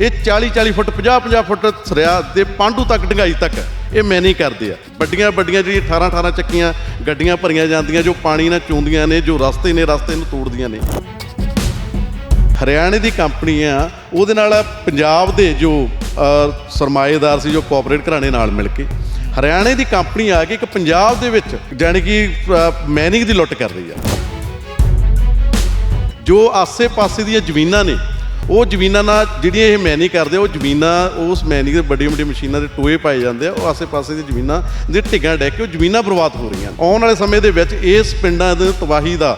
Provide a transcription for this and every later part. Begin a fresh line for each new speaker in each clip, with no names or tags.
ਇਹ 40 40 ਫੁੱਟ 50 50 ਫੁੱਟ ਸਰਿਆ ਦੇ ਪਾਂਡੂ ਤੱਕ ਡੰਗਾਈ ਤੱਕ ਇਹ ਮੈਨੀ ਕਰਦੇ ਆ। ਵੱਡੀਆਂ ਵੱਡੀਆਂ ਜਿਹੜੀ 18 18 ਚੱਕੀਆਂ ਗੱਡੀਆਂ ਭਰੀਆਂ ਜਾਂਦੀਆਂ, ਜੋ ਪਾਣੀ ਨਾਲ ਚੁੰਦੀਆਂ ਨੇ, ਜੋ ਰਸਤੇ ਨੇ, ਰਸਤੇ ਨੂੰ ਤੋੜਦੀਆਂ ਨੇ। ਹਰਿਆਣੇ ਦੀ ਕੰਪਨੀ ਆ, ਉਹਦੇ ਨਾਲ ਪੰਜਾਬ ਦੇ ਜੋ ਸਰਮਾਏਦਾਰ ਸੀ, ਜੋ ਕੋਆਪਰੇਟ ਘਰਾਣੇ ਨਾਲ ਮਿਲ ਕੇ। ਹਰਿਆਣੇ ਦੀ ਕੰਪਨੀ ਆ ਕੇ ਇੱਕ ਪੰਜਾਬ ਦੇ ਵਿੱਚ, ਜਾਣੀ ਕਿ ਮੈਨਿੰਗ ਦੀ ਲੁੱਟ ਕਰ ਰਹੀ ਆ। ਜੋ ਆਸੇ-ਪਾਸੇ ਦੀਆਂ ਜ਼ਮੀਨਾਂ ਨੇ ਉਹ ਜ਼ਮੀਨਾਂ ਨਾਲ ਜਿਹੜੀਆਂ ਇਹ ਮੈਨੀ ਕਰਦੇ ਆ, ਉਹ ਜ਼ਮੀਨਾਂ ਉਸ ਮੈਨੀ ਦੇ ਵੱਡੀਆਂ ਵੱਡੀਆਂ ਮਸ਼ੀਨਾਂ ਦੇ ਟੋਏ ਪਾਏ ਜਾਂਦੇ ਆ ਉਹ ਆਸੇ-ਪਾਸੇ ਦੀ ਜ਼ਮੀਨਾਂ ਦੇ ਢਿੱਗਾਂ ਡੈ ਕੇ ਉਹ ਜ਼ਮੀਨਾਂ ਬਰਬਾਦ ਹੋ ਰਹੀਆਂ ਆਉਣ ਵਾਲੇ ਸਮੇਂ ਦੇ ਵਿੱਚ ਇਸ ਪਿੰਡਾਂ ਦੇ ਤਬਾਹੀ ਦਾ